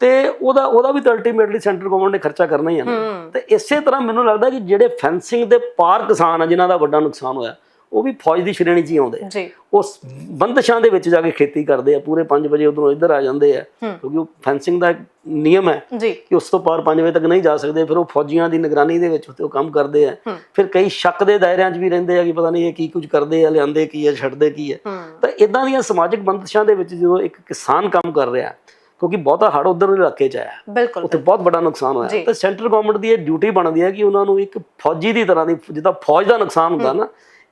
ਤੇ ਉਹਦਾ ਉਹਦਾ ਵੀ ਤਾਂ ਅਲਟੀਮੇਟਲੀ ਸੈਂਟਰ ਗਵਰਨਮੈਂਟ ਨੇ ਖਰਚਾ ਕਰਨਾ ਹੀ ਹੈ ਤੇ ਇਸੇ ਤਰ੍ਹਾਂ ਮੈਨੂੰ ਲੱਗਦਾ ਕਿ ਜਿਹੜੇ ਫੈਂਸਿੰਗ ਦੇ ਪਾਰ ਕਿਸਾਨ ਆ ਜਿਨ੍ਹਾਂ ਦਾ ਵੱਡਾ ਨੁਕਸਾਨ ਹੋਇਆ ਉਹ ਵੀ ਫੌਜ ਦੀ ਸ਼੍ਰੇਣੀ 'ਚ ਹੀ ਆਉਂਦੇ ਆ। ਜੀ। ਉਸ ਬੰਦਸ਼ਾਂ ਦੇ ਵਿੱਚ ਜਾ ਕੇ ਖੇਤੀ ਕਰਦੇ ਆ ਪੂਰੇ 5 ਵਜੇ ਉਧਰੋਂ ਇੱਧਰ ਆ ਜਾਂਦੇ ਆ। ਕਿਉਂਕਿ ਉਹ ਫੈਂਸਿੰਗ ਦਾ ਨਿਯਮ ਹੈ ਕਿ ਉਸ ਤੋਂ ਪਾਰ 5 ਵਜੇ ਤੱਕ ਨਹੀਂ ਜਾ ਸਕਦੇ ਫਿਰ ਉਹ ਫੌਜੀਆਂ ਦੀ ਨਿਗਰਾਨੀ ਦੇ ਵਿੱਚ ਉਹ ਕੰਮ ਕਰਦੇ ਆ। ਫਿਰ ਕਈ ਸ਼ੱਕ ਦੇ ਦਾਇਰਿਆਂ 'ਚ ਵੀ ਰਹਿੰਦੇ ਆ ਕਿ ਪਤਾ ਨਹੀਂ ਇਹ ਕੀ ਕੁਝ ਕਰਦੇ ਆ ਲਿਆਂਦੇ ਕੀ ਆ ਛੱਡਦੇ ਕੀ ਆ। ਤਾਂ ਇਦਾਂ ਦੀਆਂ ਸਮਾਜਿਕ ਬੰਦਸ਼ਾਂ ਦੇ ਵਿੱਚ ਜਦੋਂ ਇੱਕ ਕਿਸਾਨ ਕੰਮ ਕਰ ਰਿਹਾ ਕਿਉਂਕਿ ਬਹੁਤਾ ਹੜ ਉਧਰ ਦੇ ਇਲਾਕੇ 'ਚ ਆਇਆ। ਉੱਥੇ ਬਹੁਤ ਵੱਡਾ ਨੁਕਸਾਨ ਹੋਇਆ। ਤਾਂ ਸੈਂਟਰ ਗਵਰਨਮੈਂਟ ਦੀ ਇਹ ਡਿਊਟੀ ਬਣਦੀ ਹੈ ਕਿ ਉਹਨਾਂ ਨੂੰ ਇੱਕ ਫੌਜੀ ਦੀ ਤਰ੍ਹਾਂ ਦੀ ਜਿੱਦਾਂ ਫੌਜ ਦਾ ਨੁਕਸਾਨ ਹੁੰਦਾ ਨਾ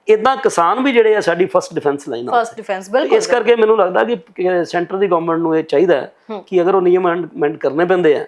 ਇਦਾਂ ਕਿਸਾਨ ਵੀ ਜਿਹੜੇ ਆ ਸਾਡੀ ਫਸਟ ਡਿਫੈਂਸ ਲਾਈਨ ਆ। ਫਸਟ ਡਿਫੈਂਸ ਬਿਲਕੁਲ ਇਸ ਕਰਕੇ ਮੈਨੂੰ ਲੱਗਦਾ ਕਿ ਸੈਂਟਰ ਦੀ ਗਵਰਨਮੈਂਟ ਨੂੰ ਇਹ ਚਾਹੀਦਾ ਕਿ ਅਗਰ ਉਹ ਨਿਯਮ ਅਮੈਂਡ ਕਰਨੇ ਪੈਂਦੇ ਆ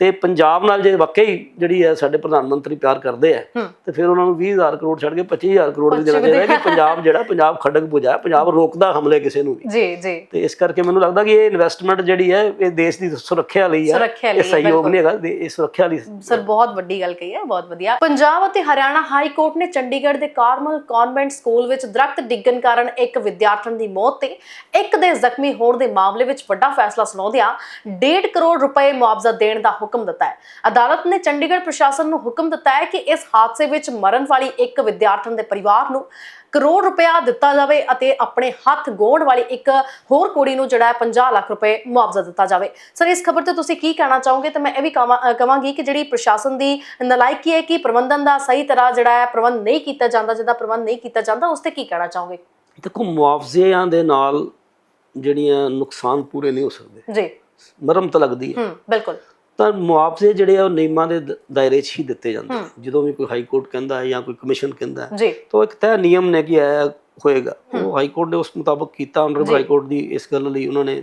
ਤੇ ਪੰਜਾਬ ਨਾਲ ਜੇ ਵਾਕਈ ਜਿਹੜੀ ਹੈ ਸਾਡੇ ਪ੍ਰਧਾਨ ਮੰਤਰੀ ਪਿਆਰ ਕਰਦੇ ਆ ਤੇ ਫਿਰ ਉਹਨਾਂ ਨੂੰ 20000 ਕਰੋੜ ਛੱਡ ਕੇ 25000 ਕਰੋੜ ਵੀ ਦੇਣਾ ਚਾਹੀਦਾ ਕਿ ਪੰਜਾਬ ਜਿਹੜਾ ਪੰਜਾਬ ਖੜਕ ਪੁਜਾ ਪੰਜਾਬ ਰੋਕਦਾ ਹਮਲੇ ਕਿਸੇ ਨੂੰ ਵੀ। ਜੀ ਜੀ। ਤੇ ਇਸ ਕਰਕੇ ਮੈਨੂੰ ਲੱਗਦਾ ਕਿ ਇਹ ਇਨਵੈਸਟਮੈਂਟ ਜਿਹੜੀ ਹੈ ਇਹ ਦੇਸ਼ ਦੀ ਸੁਰੱਖਿਆ ਲਈ ਹੈ। ਇਹ ਸਹਿਯੋਗ ਨਹੀਂ ਹੈਗਾ ਇਹ ਸੁਰੱਖਿਆ ਲਈ ਸਰ ਬਹੁਤ ਵੱਡੀ ਗੱਲ ਕਹੀ ਹੈ ਬਹੁਤ ਵਧੀਆ। ਪੰਜਾਬ ਅਤੇ ਹਰਿਆਣਾ ਹਾਈ ਕੋਰਟ ਨੇ ਚੰਡੀਗੜ੍ਹ ਦੇ ਕਾਰਮਲ ਕਨਵੈਂਟ ਸਕੂਲ ਵਿੱਚ ਦਰਖਤ ਡਿੱਗਣ ਕਾਰਨ ਇੱਕ ਵਿਦਿਆਰਥਣ ਦੀ ਮੌਤ ਤੇ ਇੱਕ ਦੇ ਜ਼ਖਮੀ ਹੋਣ ਦੇ ਮਾਮਲੇ ਵਿੱਚ ਵੱਡਾ ਫੈਸਲਾ ਸੁਣਾਉਂਦਿਆਂ 1.5 ਕਰੋੜ ਰੁਪਏ ਮੁਆਵਜ਼ਾ ਦੇਣ ਦਾ ਹੁਕਮ ਦਿੱਤਾ ਹੈ। ਅਦਾਲਤ ਨੇ ਚੰਡੀਗੜ੍ਹ ਪ੍ਰਸ਼ਾਸਨ ਨੂੰ ਹੁਕਮ ਦਿੱਤਾ ਹੈ ਕਿ ਇਸ ਹਾਦਸੇ ਵਿੱਚ ਮਰਨ ਵਾਲੀ ਇੱਕ ਵਿਦਿਆਰਥਣ ਦੇ ਪਰਿਵਾਰ ਨੂੰ ਕਰੋੜ ਰੁਪਇਆ ਦਿੱਤਾ ਜਾਵੇ ਅਤੇ ਆਪਣੇ ਹੱਥ ਗੋਣ ਵਾਲੀ ਇੱਕ ਹੋਰ ਕੁੜੀ ਨੂੰ ਜਿਹੜਾ ਹੈ 50 ਲੱਖ ਰੁਪਏ ਮੁਆਵਜ਼ਾ ਦਿੱਤਾ ਜਾਵੇ। ਸਰ ਇਸ ਖਬਰ ਤੇ ਤੁਸੀਂ ਕੀ ਕਹਿਣਾ ਚਾਹੋਗੇ? ਤੇ ਮੈਂ ਇਹ ਵੀ ਕਹਾਂਗੀ ਕਿ ਜਿਹੜੀ ਪ੍ਰਸ਼ਾਸਨ ਦੀ ਨਲਾਇਕੀ ਹੈ ਕਿ ਪ੍ਰਬੰਧਨ ਦਾ ਸਹੀ ਤਰ੍ਹਾਂ ਜਿਹੜਾ ਹੈ ਪ੍ਰਬੰਧ ਨਹੀਂ ਕੀਤਾ ਜਾਂਦਾ ਜਿਹਦਾ ਪ੍ਰਬੰਧ ਨਹੀਂ ਕੀਤਾ ਜਾਂਦਾ ਉਸ ਤੇ ਕੀ ਕਹਿਣਾ ਚਾਹੋਗੇ? ਦੇਖੋ ਮੁਆਵਜ਼ਿਆਂ ਦੇ ਨਾਲ ਜਿਹੜੀਆਂ ਨੁਕਸਾਨ ਪੂਰੇ ਨਹੀਂ ਹੋ ਸਕਦੇ। ਜੀ। ਮਰਮ ਤਾਂ ਲੱਗਦੀ ਹੈ। ਹੂੰ ਬਿਲਕੁਲ। ਤਾਂ ਮੁਆਵਜ਼ੇ ਜਿਹੜੇ ਆ ਉਹ ਨਿਯਮਾਂ ਦੇ ਦ- ਦਾਇਰੇ 'ਚ ਹੀ ਦਿੱਤੇ ਜਾਂਦੇ ਆ। ਜਦੋਂ ਵੀ ਕੋਈ ਹਾਈ ਕੋਰਟ ਕਹਿੰਦਾ ਹੈ ਜਾਂ ਕੋਈ ਕਮਿਸ਼ਨ ਕਹਿੰਦਾ ਹੈ ਜੀ। ਤਾਂ ਇੱਕ ਤੈਅ ਨਿਯਮ ਨੇ ਕਿ ਇਹ ਹੋਏਗਾ। ਉਹ ਹਾਈ ਕੋਰਟ ਨੇ ਉਸ ਮੁਤਾਬਕ ਕੀਤਾ ਆਨਰੇਬਲ ਹਾਈ ਕੋਰਟ ਦੀ ਇਸ ਗੱਲ ਲਈ ਉਹਨਾਂ ਨੇ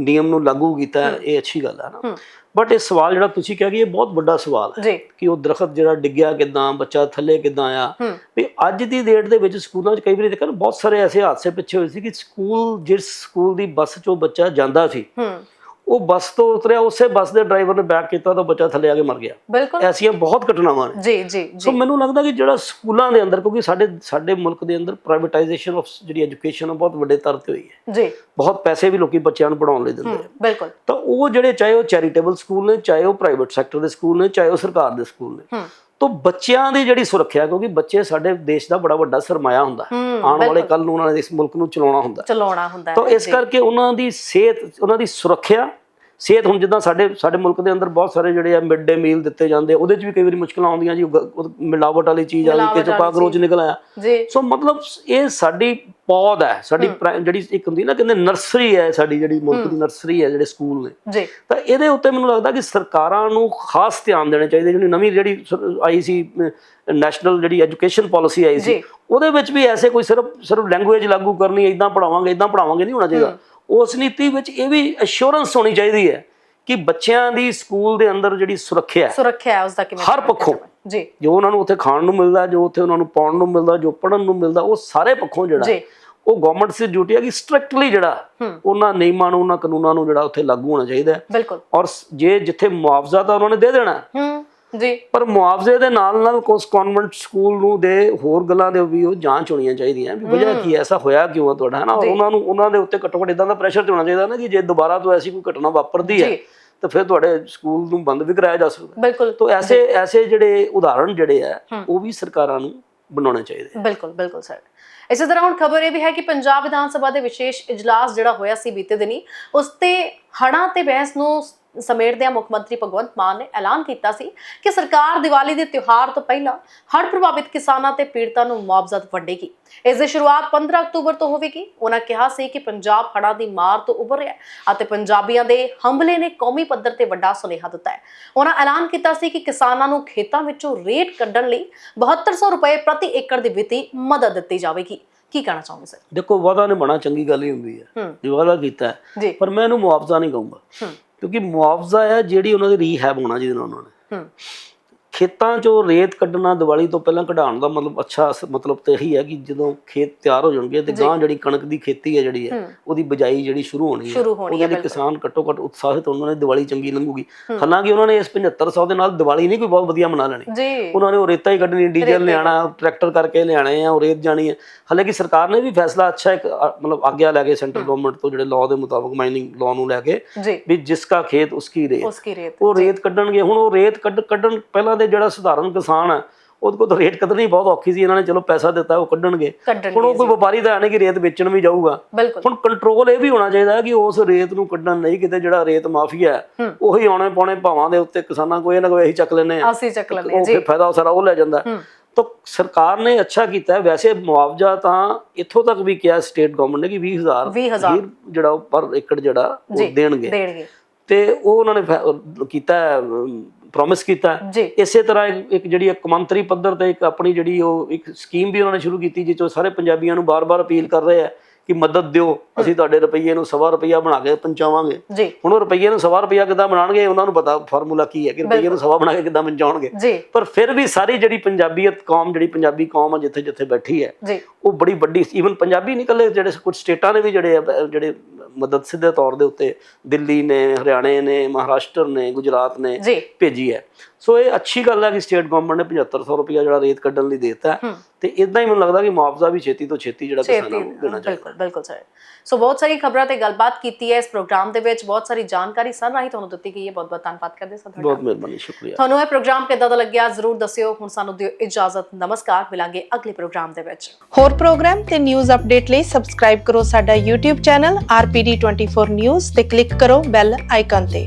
ਨਿਯਮ ਨੂੰ ਲਾਗੂ ਕੀਤਾ ਹੈ, ਇਹ ਅੱਛੀ ਗੱਲ ਹੈ ਨਾ। ਬਟ ਇਹ ਸਵਾਲ ਜਿਹੜਾ ਤੁਸੀਂ ਕਿਹਾ ਕਿ ਇਹ ਬਹੁਤ ਵੱਡਾ ਸਵਾਲ ਹੈ ਜੀ। ਕਿ ਉਹ ਦਰਖਤ ਜਿਹੜਾ ਡਿੱਗਿਆ ਕਿਦਾਂ ਬੱਚਾ ਥੱਲੇ ਕਿਦਾਂ ਆਇਆ ਹੂੰ। ਵੀ ਅੱਜ ਦੀ ਡੇਟ ਦੇ ਵਿੱਚ ਸਕੂਲਾਂ 'ਚ ਕਈ ਵਾਰੀ ਦੇਖਿਆ ਨਾ ਬਹੁਤ ਸਾਰੇ ਐਸੇ ਹਾਦਸੇ ਪਿੱਛੇ ਹੋਏ ਸੀ ਕਿ ਸਕੂਲ ਜਿਸ ਸਕੂਲ ਦੀ ਬੱਸ 'ਚੋਂ ਬੱਚਾ ਜਾਂਦਾ ਸੀ ਹੂੰ। ਉਹ ਬੱਸ ਤੋਂ ਉਤਰਿਆ ਉਸੇ ਬੱਸ ਦੇ ਡਰਾਈਵਰ ਨੇ ਬੈਕ ਕੀਤਾ ਤਾਂ ਬੱਚਾ ਥੱਲੇ ਆ ਕੇ ਮਰ ਗਿਆ। ਬਿਲਕੁਲ। ਐਸੀਆਂ ਬਹੁਤ ਘਟਨਾਵਾਂ ਨੇ। ਜੀ ਜੀ ਸੋ ਮੈਨੂੰ ਲੱਗਦਾ ਕਿ ਜਿਹੜਾ ਸਕੂਲਾਂ ਦੇ ਅੰਦਰ ਕਿਉਂਕਿ ਸਾਡੇ ਸਾਡੇ ਮੁਲਕ ਦੇ ਅੰਦਰ ਪ੍ਰਾਈਵੇਟਾਈਜੇਸ਼ਨ ਆਫ ਜਿਹੜੀ ਐਜੂਕੇਸ਼ਨ ਹੈ ਬਹੁਤ ਵੱਡੇ ਤਰ ਤੇ ਹੋਈ ਹੈ। ਜੀ। ਬਹੁਤ ਪੈਸੇ ਵੀ ਲੋਕੀ ਬੱਚਿਆਂ ਨੂੰ ਪੜਾਉਣ ਲਈ ਦਿੰਦੇ ਆ। ਬਿਲਕੁਲ। ਤਾਂ ਉਹ ਜਿਹੜੇ ਚਾਹੇ ਉਹ ਚੈਰੀਟੇਬਲ ਸਕੂਲ ਨੇ ਚਾਹੇ ਉਹ ਪ੍ਰਾਈਵੇਟ ਸੈਕਟਰ ਦੇ ਸਕੂਲ ਨੇ ਚਾਹੇ ਉਹ ਸਰਕਾਰ ਦੇ ਸਕੂਲ ਨੇ ਹੂੰ। ਤਾਂ ਬੱਚਿਆਂ ਦੀ ਜਿਹੜੀ ਸੁਰੱਖਿਆ ਕਿਉਂਕਿ ਬੱਚੇ ਸਾਡੇ ਦੇਸ਼ ਦਾ ਬੜਾ ਵੱਡਾ ਸਰਮਾਇਆ ਹੁੰਦਾ। ਆਉਣ ਵਾਲੇ ਕੱਲ ਨੂੰ ਉਹਨਾਂ ਨੇ ਇਸ ਮੁਲਕ ਨੂੰ ਚਲਾਉਣਾ ਹੁੰਦਾ। ਚਲਾਉਣਾ ਹੁੰਦਾ ਤਾਂ ਇਸ ਕਰਕੇ ਉਹਨਾਂ ਦੀ ਸਿਹਤ ਉਹਨਾਂ ਦੀ ਸੁਰੱਖਿਆ ਸਿਹਤ ਹੁਣ ਜਿੱਦਾਂ ਸਾਡੇ ਸਾਡੇ ਮੁਲਕ ਦੇ ਅੰਦਰ ਬਹੁਤ ਸਾਰੇ ਜਿਹੜੇ ਆ ਮਿਡ ਡੇ ਮੀਲ ਦਿੱਤੇ ਜਾਂਦੇ ਉਹਦੇ 'ਚ ਵੀ ਕਈ ਵਾਰੀ ਮੁਸ਼ਕਲਾਂ ਆਉਂਦੀਆਂ ਜੀ ਮਿਲਾਵਟ ਵਾਲੀ ਚੀਜ਼ ਆ ਗਈ ਕਿ ਚੋਂ ਕਾਕਰੋਚ ਨਿਕਲ ਆਇਆ। ਸੋ ਮਤਲਬ ਇਹ ਸਾਡੀ ਪੌਦ ਹੈ ਸਾਡੀ ਜਿਹੜੀ ਇੱਕ ਹੁੰਦੀ ਨਾ ਕਹਿੰਦੇ ਨਰਸਰੀ ਹੈ ਸਾਡੀ ਜਿਹੜੀ ਮੁਲਕ ਦੀ ਨਰਸਰੀ ਹੈ ਜਿਹੜੇ ਸਕੂਲ ਨੇ। ਜੀ। ਤਾਂ ਇਹਦੇ ਉੱਤੇ ਮੈਨੂੰ ਲੱਗਦਾ ਕਿ ਸਰਕਾਰਾਂ ਨੂੰ ਖਾਸ ਧਿਆਨ ਦੇਣਾ ਚਾਹੀਦਾ ਜਿਹੜੀ ਨਵੀਂ ਜਿਹੜੀ ਆਈ ਸੀ ਨੈਸ਼ਨਲ ਜਿਹੜੀ ਐਜੂਕੇਸ਼ਨ ਪਾਲਿਸੀ ਆਈ ਸੀ। ਉਹਦੇ ਵਿੱਚ ਵੀ ਐਸੇ ਕੋਈ ਸਿਰਫ ਸਿਰਫ ਲੈਂਗੁਏਜ ਲਾਗੂ ਕਰਨੀ ਇਦਾਂ ਪੜਾਵਾਂਗੇ ਇਦਾਂ ਪੜਾਵਾਂਗੇ ਨਹੀਂ ਹੋਣਾ ਚਾਹੀਦਾ। ਉਸ ਨੀਤੀ ਵਿੱਚ ਇਹ ਵੀ ਅਸ਼ੋਰੈਂਸ ਹੋਣੀ ਚਾਹੀਦੀ ਹੈ ਕਿ ਬੱਚਿਆਂ ਦੀ ਸਕੂਲ ਦੇ ਅੰਦਰ ਜਿਹੜੀ ਸੁਰੱਖਿਆ ਹੈ ਸੁਰੱਖਿਆ ਹੈ ਉਸ ਦਾ ਕਿਵੇਂ ਹਰ ਪੱਖੋਂ ਜੀ। ਜੋ ਉਹਨਾਂ ਨੂੰ ਉੱਥੇ ਖਾਣ ਨੂੰ ਮਿਲਦਾ ਜੋ ਉੱਥੇ ਉਹਨਾਂ ਨੂੰ ਪਾਉਣ ਨੂੰ ਮਿਲਦਾ ਜੋ ਪੜਨ ਨੂੰ ਮਿਲਦਾ ਉਹ ਸਾਰੇ ਪੱਖੋਂ ਜਿਹੜਾ ਜੀ। ਉਹ ਗਵਰਨਮੈਂਟ ਦੀ ਡਿਊਟੀ ਹੈ ਕਿ ਸਟ੍ਰਿਕਟਲੀ ਜਿਹੜਾ ਉਹਨਾਂ ਨਿਯਮਾਂ ਨੂੰ ਉਹਨਾਂ ਕਾਨੂੰਨਾਂ ਨੂੰ ਜਿਹੜਾ ਉੱਥੇ ਲਾਗੂ ਹੋਣਾ ਚਾਹੀਦਾ ਹੈ। ਬਿਲਕੁਲ। ਔਰ ਜੇ ਜਿੱਥੇ ਮੁਆਵਜ਼ਾ ਤਾਂ ਉਹਨਾਂ ਨੇ ਦੇ ਦੇਣਾ ਜੀ। ਪਰ ਮੁਆਵਜ਼ੇ ਦੇ ਨਾਲ ਨਾਲ ਕੁਝ ਕਨਵੈਂਟ ਸਕੂਲ ਨੂੰ ਦੇ ਹੋਰ ਗੱਲਾਂ ਦੇ ਵੀ ਉਹ ਜਾਂਚ ਹੋਣੀਆਂ ਚਾਹੀਦੀਆਂ ਵੀ ਵਜ੍ਹਾ ਕੀ ਐਸਾ ਹੋਇਆ ਕਿਉਂ ਹੈ ਤੁਹਾਡਾ ਹੈ ਨਾ? ਉਹਨਾਂ ਨੂੰ ਉਹਨਾਂ ਦੇ ਉੱਤੇ ਘੱਟੋ ਘੱਟ ਇਦਾਂ ਦਾ ਪ੍ਰੈਸ਼ਰ ਤੇ ਹੋਣਾ ਚਾਹੀਦਾ ਨਾ ਕਿ ਜੇ ਦੁਬਾਰਾ ਤੋਂ ਐਸੀ ਕੋਈ ਘਟਨਾ ਵਾਪਰਦੀ ਹੈ। ਤਾਂ ਫਿਰ ਤੁਹਾਡੇ ਸਕੂਲ ਨੂੰ ਬੰਦ ਵੀ ਕਰਾਇਆ ਜਾ ਸਕਦਾ। ਬਿਲਕੁਲ। ਤਾਂ ਐਸੇ ਐਸੇ ਜਿਹੜੇ ਉਦਾਹਰਣ ਜਿਹੜੇ ਆ ਉਹ ਵੀ ਸਰਕਾਰਾਂ ਨੂੰ ਬਣਾਉਣੇ ਚਾਹੀਦੇ ਬਿਲਕੁਲ ਬਿਲਕੁਲ ਸਰ। ਇਸੇ ਤਰ੍ਹਾਂ ਹੁਣ ਖਬਰ ਇਹ ਵੀ ਹੈ ਕਿ ਪੰਜਾਬ ਵਿਧਾਨ ਸਭਾ ਦੇ ਵਿਸ਼ੇਸ਼ ਇਜਲਾਸ ਜਿਹੜਾ ਹੋਇਆ ਸੀ ਬੀਤੇ ਦਿਨੀ ਉਸ ਤੇ ਹੜ੍ਹਾਂ ਤੇ ਬਹਿਸ ਨੂੰ ਸਮੇਟਦਿਆਂ ਮੁੱਖ ਮੰਤਰੀ ਭਗਵੰਤ ਮਾਨ ਨੇ ਐਲਾਨ ਕੀਤਾ ਸੀ ਕਿ ਸਰਕਾਰ ਦੀਵਾਲੀ ਦੇ ਤਿਉਹਾਰ ਤੋਂ ਪਹਿਲਾਂ ਹੜ੍ਹ ਪ੍ਰਭਾਵਿਤ ਕਿਸਾਨਾਂ ਤੇ ਪੀੜਤਾਂ ਨੂੰ ਮੁਆਵਜ਼ਾ ਵੰਡੇਗੀ। ਇਸ ਦੀ ਸ਼ੁਰੂਆਤ 15 ਅਕਤੂਬਰ ਤੋਂ ਹੋਵੇਗੀ। ਉਹਨਾਂ ਕਿਹਾ ਸੀ ਕਿ ਪੰਜਾਬ ਹੜ੍ਹਾਂ ਦੀ ਮਾਰ ਤੋਂ ਉੱਭਰ ਰਿਹਾ ਹੈ ਅਤੇ ਪੰਜਾਬੀਆਂ ਦੇ ਹੰਭਲੇ ਨੇ ਕੌਮੀ ਪੱਧਰ ਤੇ ਵੱਡਾ ਸੁਨੇਹਾ ਦਿੱਤਾ ਹੈ। ਉਹਨਾਂ ਐਲਾਨ ਕੀਤਾ ਸੀ ਕਿ ਕਿਸਾਨਾਂ ਨੂੰ ਖੇਤਾਂ ਵਿੱਚੋਂ ਰੇਟ ਕੱਢਣ ਲਈ 7200 ਰੁਪਏ ਪ੍ਰਤੀ ਏਕੜ ਦੀ ਵਿੱਤੀ ਮਦਦ ਦਿੱਤੀ ਜਾਵੇਗੀ। ਕੀ ਕਹਿਣਾ ਚਾਹੋਗੇ ਸਰ? ਦੇਖੋ ਵਾਦਾ ਨੇ ਬਣਾ ਚੰਗੀ ਗੱਲ ਹੀ ਹੁੰਦੀ ਹੈ। ਜੇ ਵਾਦਾ ਕੀਤਾ ਪਰ ਮੈਂ ਇਹਨੂੰ ਮੁਆਵਜ਼ਾ ਨਹੀਂ ਕਹੂੰਗਾ। ਕਿਉਂਕਿ ਮੁਆਵਜ਼ਾ ਹੈ ਜਿਹੜੀ ਉਹਨਾਂ ਦੀ ਰੀਹੈਬ ਹੋਣਾ ਜਿਹਦੇ ਨਾਲ ਉਹਨਾਂ ਨੇ। ਖੇਤਾਂ 'ਚੋਂ ਰੇਤ ਕੱਢਣਾ ਦੀਵਾਲੀ ਤੋਂ ਪਹਿਲਾਂ ਕਢਾਉਣ ਦਾ ਮਤਲਬ ਅੱਛਾ ਮਤਲਬ ਤੇ ਇਹੀ ਹੈ ਕਿ ਜਦੋਂ ਖੇਤ ਤਿਆਰ ਹੋ ਜਾਣਗੇ ਤੇ ਗਾਂ ਜਿਹੜੀ ਕਣਕ ਦੀ ਖੇਤੀ ਹੈ ਜਿਹੜੀ ਹੈ ਉਹਦੀ ਬਿਜਾਈ ਜਿਹੜੀ ਸ਼ੁਰੂ ਹੋਣੀ ਹੈ। ਉਹਦੇ ਲਈ ਕਿਸਾਨ ਘੱਟੋ ਘੱਟ ਉਤਸ਼ਾਹਿਤ ਉਹਨਾਂ ਨੇ ਦੀਵਾਲੀ ਚੰਗੀ ਲੰਘੂਗੀ। ਹਾਲਾਂਕਿ ਉਹਨਾਂ ਨੇ ਇਸ 7500 ਦੇ ਨਾਲ ਦੀਵਾਲੀ ਨਹੀਂ ਕੋਈ ਬਹੁਤ ਵਧੀਆ ਮਨਾ ਲੈਣੀ। ਉਹਨਾਂ ਨੇ ਉਹ ਰੇਤਾ ਹੀ ਕੱਢਣੀ ਡੀਜ਼ਲ ਲਿਆਣਾ ਟਰੈਕਟਰ ਕਰਕੇ ਲਿਆਣੇ ਆ ਉਹ ਰੇਤ ਜਾਣੀ ਹੈ। ਹਾਲਾਂਕਿ ਸਰਕਾਰ ਨੇ ਵੀ ਫੈਸਲਾ ਅੱਛਾ ਇੱਕ ਮਤਲਬ ਆਗਿਆ ਲੈ ਕੇ ਸੈਂਟਰ ਗਵਰਨਮੈਂਟ ਤੋਂ ਜਿਹੜੇ ਲਾਅ ਦੇ ਮੁਤਾਬਕ ਮਾਈਨਿੰਗ ਲਾਅ ਨੂੰ ਲੈ ਕੇ ਵੀ ਜਿਸ ਕਾ ਖੇਤ ਉਸकी ਰੇਤ। ਉਸकी ਰੇਤ ਉਹ ਰੇਤ ਕੱਢਣਗੇ। ਹੁਣ ਉਹ ਰੇਤ ਕੱਢ ਕੱਢਣ ਪਹਿਲਾਂ ਦੇ ਜਿਹੜਾ ਸਧਾਰਨ ਕਿਸਾਨ ਹੈ ਉਹਦੇ ਕੋਲ ਤਾਂ ਰੇਤ ਕੱਢਣੀ ਬਹੁਤ ਔਖੀ ਸੀ ਇਹਨਾਂ ਨੇ ਚਲੋ ਪੈਸਾ ਦਿੱਤਾ ਉਹ ਕੱਢਣਗੇ। ਕੱਢਣ ਹੁਣ ਉਹ ਕੋਈ ਵਪਾਰੀ ਤਾਂ ਨਹੀਂ ਕਿ ਰੇਤ ਵੇਚਣ ਵੀ ਜਾਊਗਾ। ਹੁਣ ਕੰਟਰੋਲ ਇਹ ਵੀ ਹੋਣਾ ਚਾਹੀਦਾ ਕਿ ਉਸ ਰੇਤ ਨੂੰ ਕੱਢਣ ਨਹੀਂ ਕਿਤੇ ਜਿਹੜਾ ਰੇਤ ਮਾਫੀਆ ਹੈ ਉਹੀ ਆਉਣੇ ਪਾਉਣੇ ਭਾਵਾਂ ਦੇ ਉੱਤੇ ਕਿਸਾਨਾਂ ਕੋਈ ਨਾ ਕੋਈ ਇਹੀ ਚੱਕ ਲੈਨੇ ਆ ਅਸੀਂ ਚੱਕ ਲੈਂਦੇ ਉਹ ਫਿਰ ਫਾਇਦਾ ਸਾਰਾ ਉਹ ਲੈ ਜਾਂਦਾ। ਤਾਂ ਸਰਕਾਰ ਨੇ ਅੱਛਾ ਕੀਤਾ। ਵੈਸੇ ਮੁਆਵਜ਼ਾ ਤਾਂ ਇੱਥੋਂ ਤੱਕ ਵੀ ਕਿਹਾ ਸਟੇਟ ਗਵਰਨਮੈਂਟ ਨੇ ਕਿ 20000 20000 ਜਿਹੜਾ ਉਹ ਪਰ ਏਕੜ ਜਿਹੜਾ ਉਹ ਦੇਣਗੇ। ਦੇਣਗੇ। ਤੇ ਉਹ ਉਹਨਾਂ ਨੇ ਕੀਤਾ ਪ੍ਰੋਮਿਸ ਕੀਤਾ। ਇਸੇ ਤਰ੍ਹਾਂ ਇੱਕ- ਜਿਹੜੀ ਇੱਕ ਮੰਤਰੀ ਪੱਧਰ ਤੇ ਇੱਕ ਆਪਣੀ ਜਿਹੜੀ ਉਹ ਇੱਕ ਸਕੀਮ ਵੀ ਉਹਨਾਂ ਨੇ ਸ਼ੁਰੂ ਕੀਤੀ ਜਿਸ 'ਚੋਂ ਸਾਰੇ ਪੰਜਾਬੀਆਂ ਨੂੰ ਬਾਰ-ਬਾਰ ਅਪੀਲ ਕਰ ਰਹੇ ਆ ਕਿ ਮਦਦ ਦਿਓ। ਅਸੀਂ ਤੁਹਾਡੇ ਰੁਪਈਏ ਨੂੰ ਸਵਾ ਰੁਪਈਆ ਬਣਾ ਕੇ ਪਹੁੰਚਾਵਾਂਗੇ। ਹੁਣ ਉਹ ਰੁਪਈਏ ਨੂੰ ਸਵਾ ਰੁਪਈਆ ਕਿੱਦਾਂ ਬਣਾਉਣਗੇ ਉਹਨਾਂ ਨੂੰ ਪਤਾ ਫਾਰਮੂਲਾ ਕੀ ਹੈ ਕਿ ਰੁਪਈਏ ਨੂੰ ਸਵਾ ਬਣਾ ਕੇ ਕਿੱਦਾਂ ਪਹੁੰਚਾਉਣਗੇ। ਪਰ ਫਿਰ ਵੀ ਸਾਰੀ ਜਿਹੜੀ ਪੰਜਾਬੀਅਤ ਕੌਮ ਜਿਹੜੀ ਪੰਜਾਬੀ ਕੌਮ ਆ ਜਿੱਥੇ ਜਿੱਥੇ ਬੈਠੀ ਹੈ ਉਹ ਬੜੀ ਵੱਡੀ ਈਵਨ ਪੰਜਾਬੀ ਨਹੀਂ ਇਕੱਲੇ ਜਿਹੜੇ ਕੁਝ ਸਟੇਟਾਂ ਨੇ ਵੀ ਜਿਹੜੇ ਜਿਹੜੇ ਮਦਦ ਸਿੱਧੇ ਤੌਰ ਦੇ ਉੱਤੇ ਦਿੱਲੀ ਨੇ ਹਰਿਆਣੇ ਨੇ ਮਹਾਰਾਸ਼ਟਰ ਨੇ ਗੁਜਰਾਤ ਨੇ ਭੇਜੀ ਹੈ। ਸੋ ਇਹ ਅੱਛੀ ਗੱਲ ਹੈ ਕਿ ਸਟੇਟ ਗਵਰਨਮੈਂਟ ਨੇ 7500 ਰੁਪਇਆ ਜਿਹੜਾ ਰੇਤ ਕੱਢਣ ਲਈ ਦੇਤਾ ਤੇ ਇਦਾਂ ਹੀ ਮੈਨੂੰ ਲੱਗਦਾ ਕਿ ਮੁਆਵਜ਼ਾ ਵੀ ਛੇਤੀ ਤੋਂ ਛੇਤੀ ਜਿਹੜਾ ਕਿਸਾਨਾਂ ਨੂੰ ਦੇਣਾ ਚਾਹੀਦਾ। ਬਿਲਕੁਲ ਬਿਲਕੁਲ ਸਰ। ਸੋ ਬਹੁਤ ਸਾਰੀ ਖਬਰਾਂ ਤੇ ਗੱਲਬਾਤ ਕੀਤੀ ਹੈ ਇਸ ਪ੍ਰੋਗਰਾਮ ਦੇ ਵਿੱਚ। ਬਹੁਤ ਸਾਰੀ ਜਾਣਕਾਰੀ ਸਨ ਰਾਹੀਂ ਤੁਹਾਨੂੰ ਦਿੱਤੀ ਗਈ ਹੈ। ਬਹੁਤ ਬਹੁਤ ਧੰਨਵਾਦ ਕਰਦੇ ਤੁਹਾਡਾ। ਬਹੁਤ ਮਿਹਰਬਾਨੀ ਸ਼ੁਕਰੀਆ। ਤੁਹਾਨੂੰ ਇਹ ਪ੍ਰੋਗਰਾਮ ਕਿੱਦਾਂ ਦਾ ਲੱਗਿਆ ਜ਼ਰੂਰ ਦੱਸਿਓ। ਹੁਣ ਸਾਨੂੰ ਦਿਓ ਇਜਾਜ਼ਤ। ਨਮਸਕਾਰ। ਮਿਲਾਂਗੇ ਅਗਲੇ ਪ੍ਰੋਗਰਾਮ ਦੇ ਵਿੱਚ। ਹੋਰ ਪ੍ਰੋਗਰਾਮ ਤੇ ਨਿਊਜ਼ ਅਪਡੇਟ ਲਈ ਸਬਸਕ੍ਰਾਈਬ ਕਰੋ ਸਾਡਾ YouTube ਚੈਨਲ RPD24 News ਤੇ ਕਲਿੱਕ ਕਰੋ ਬੈਲ ਆਈਕਨ ਤੇ।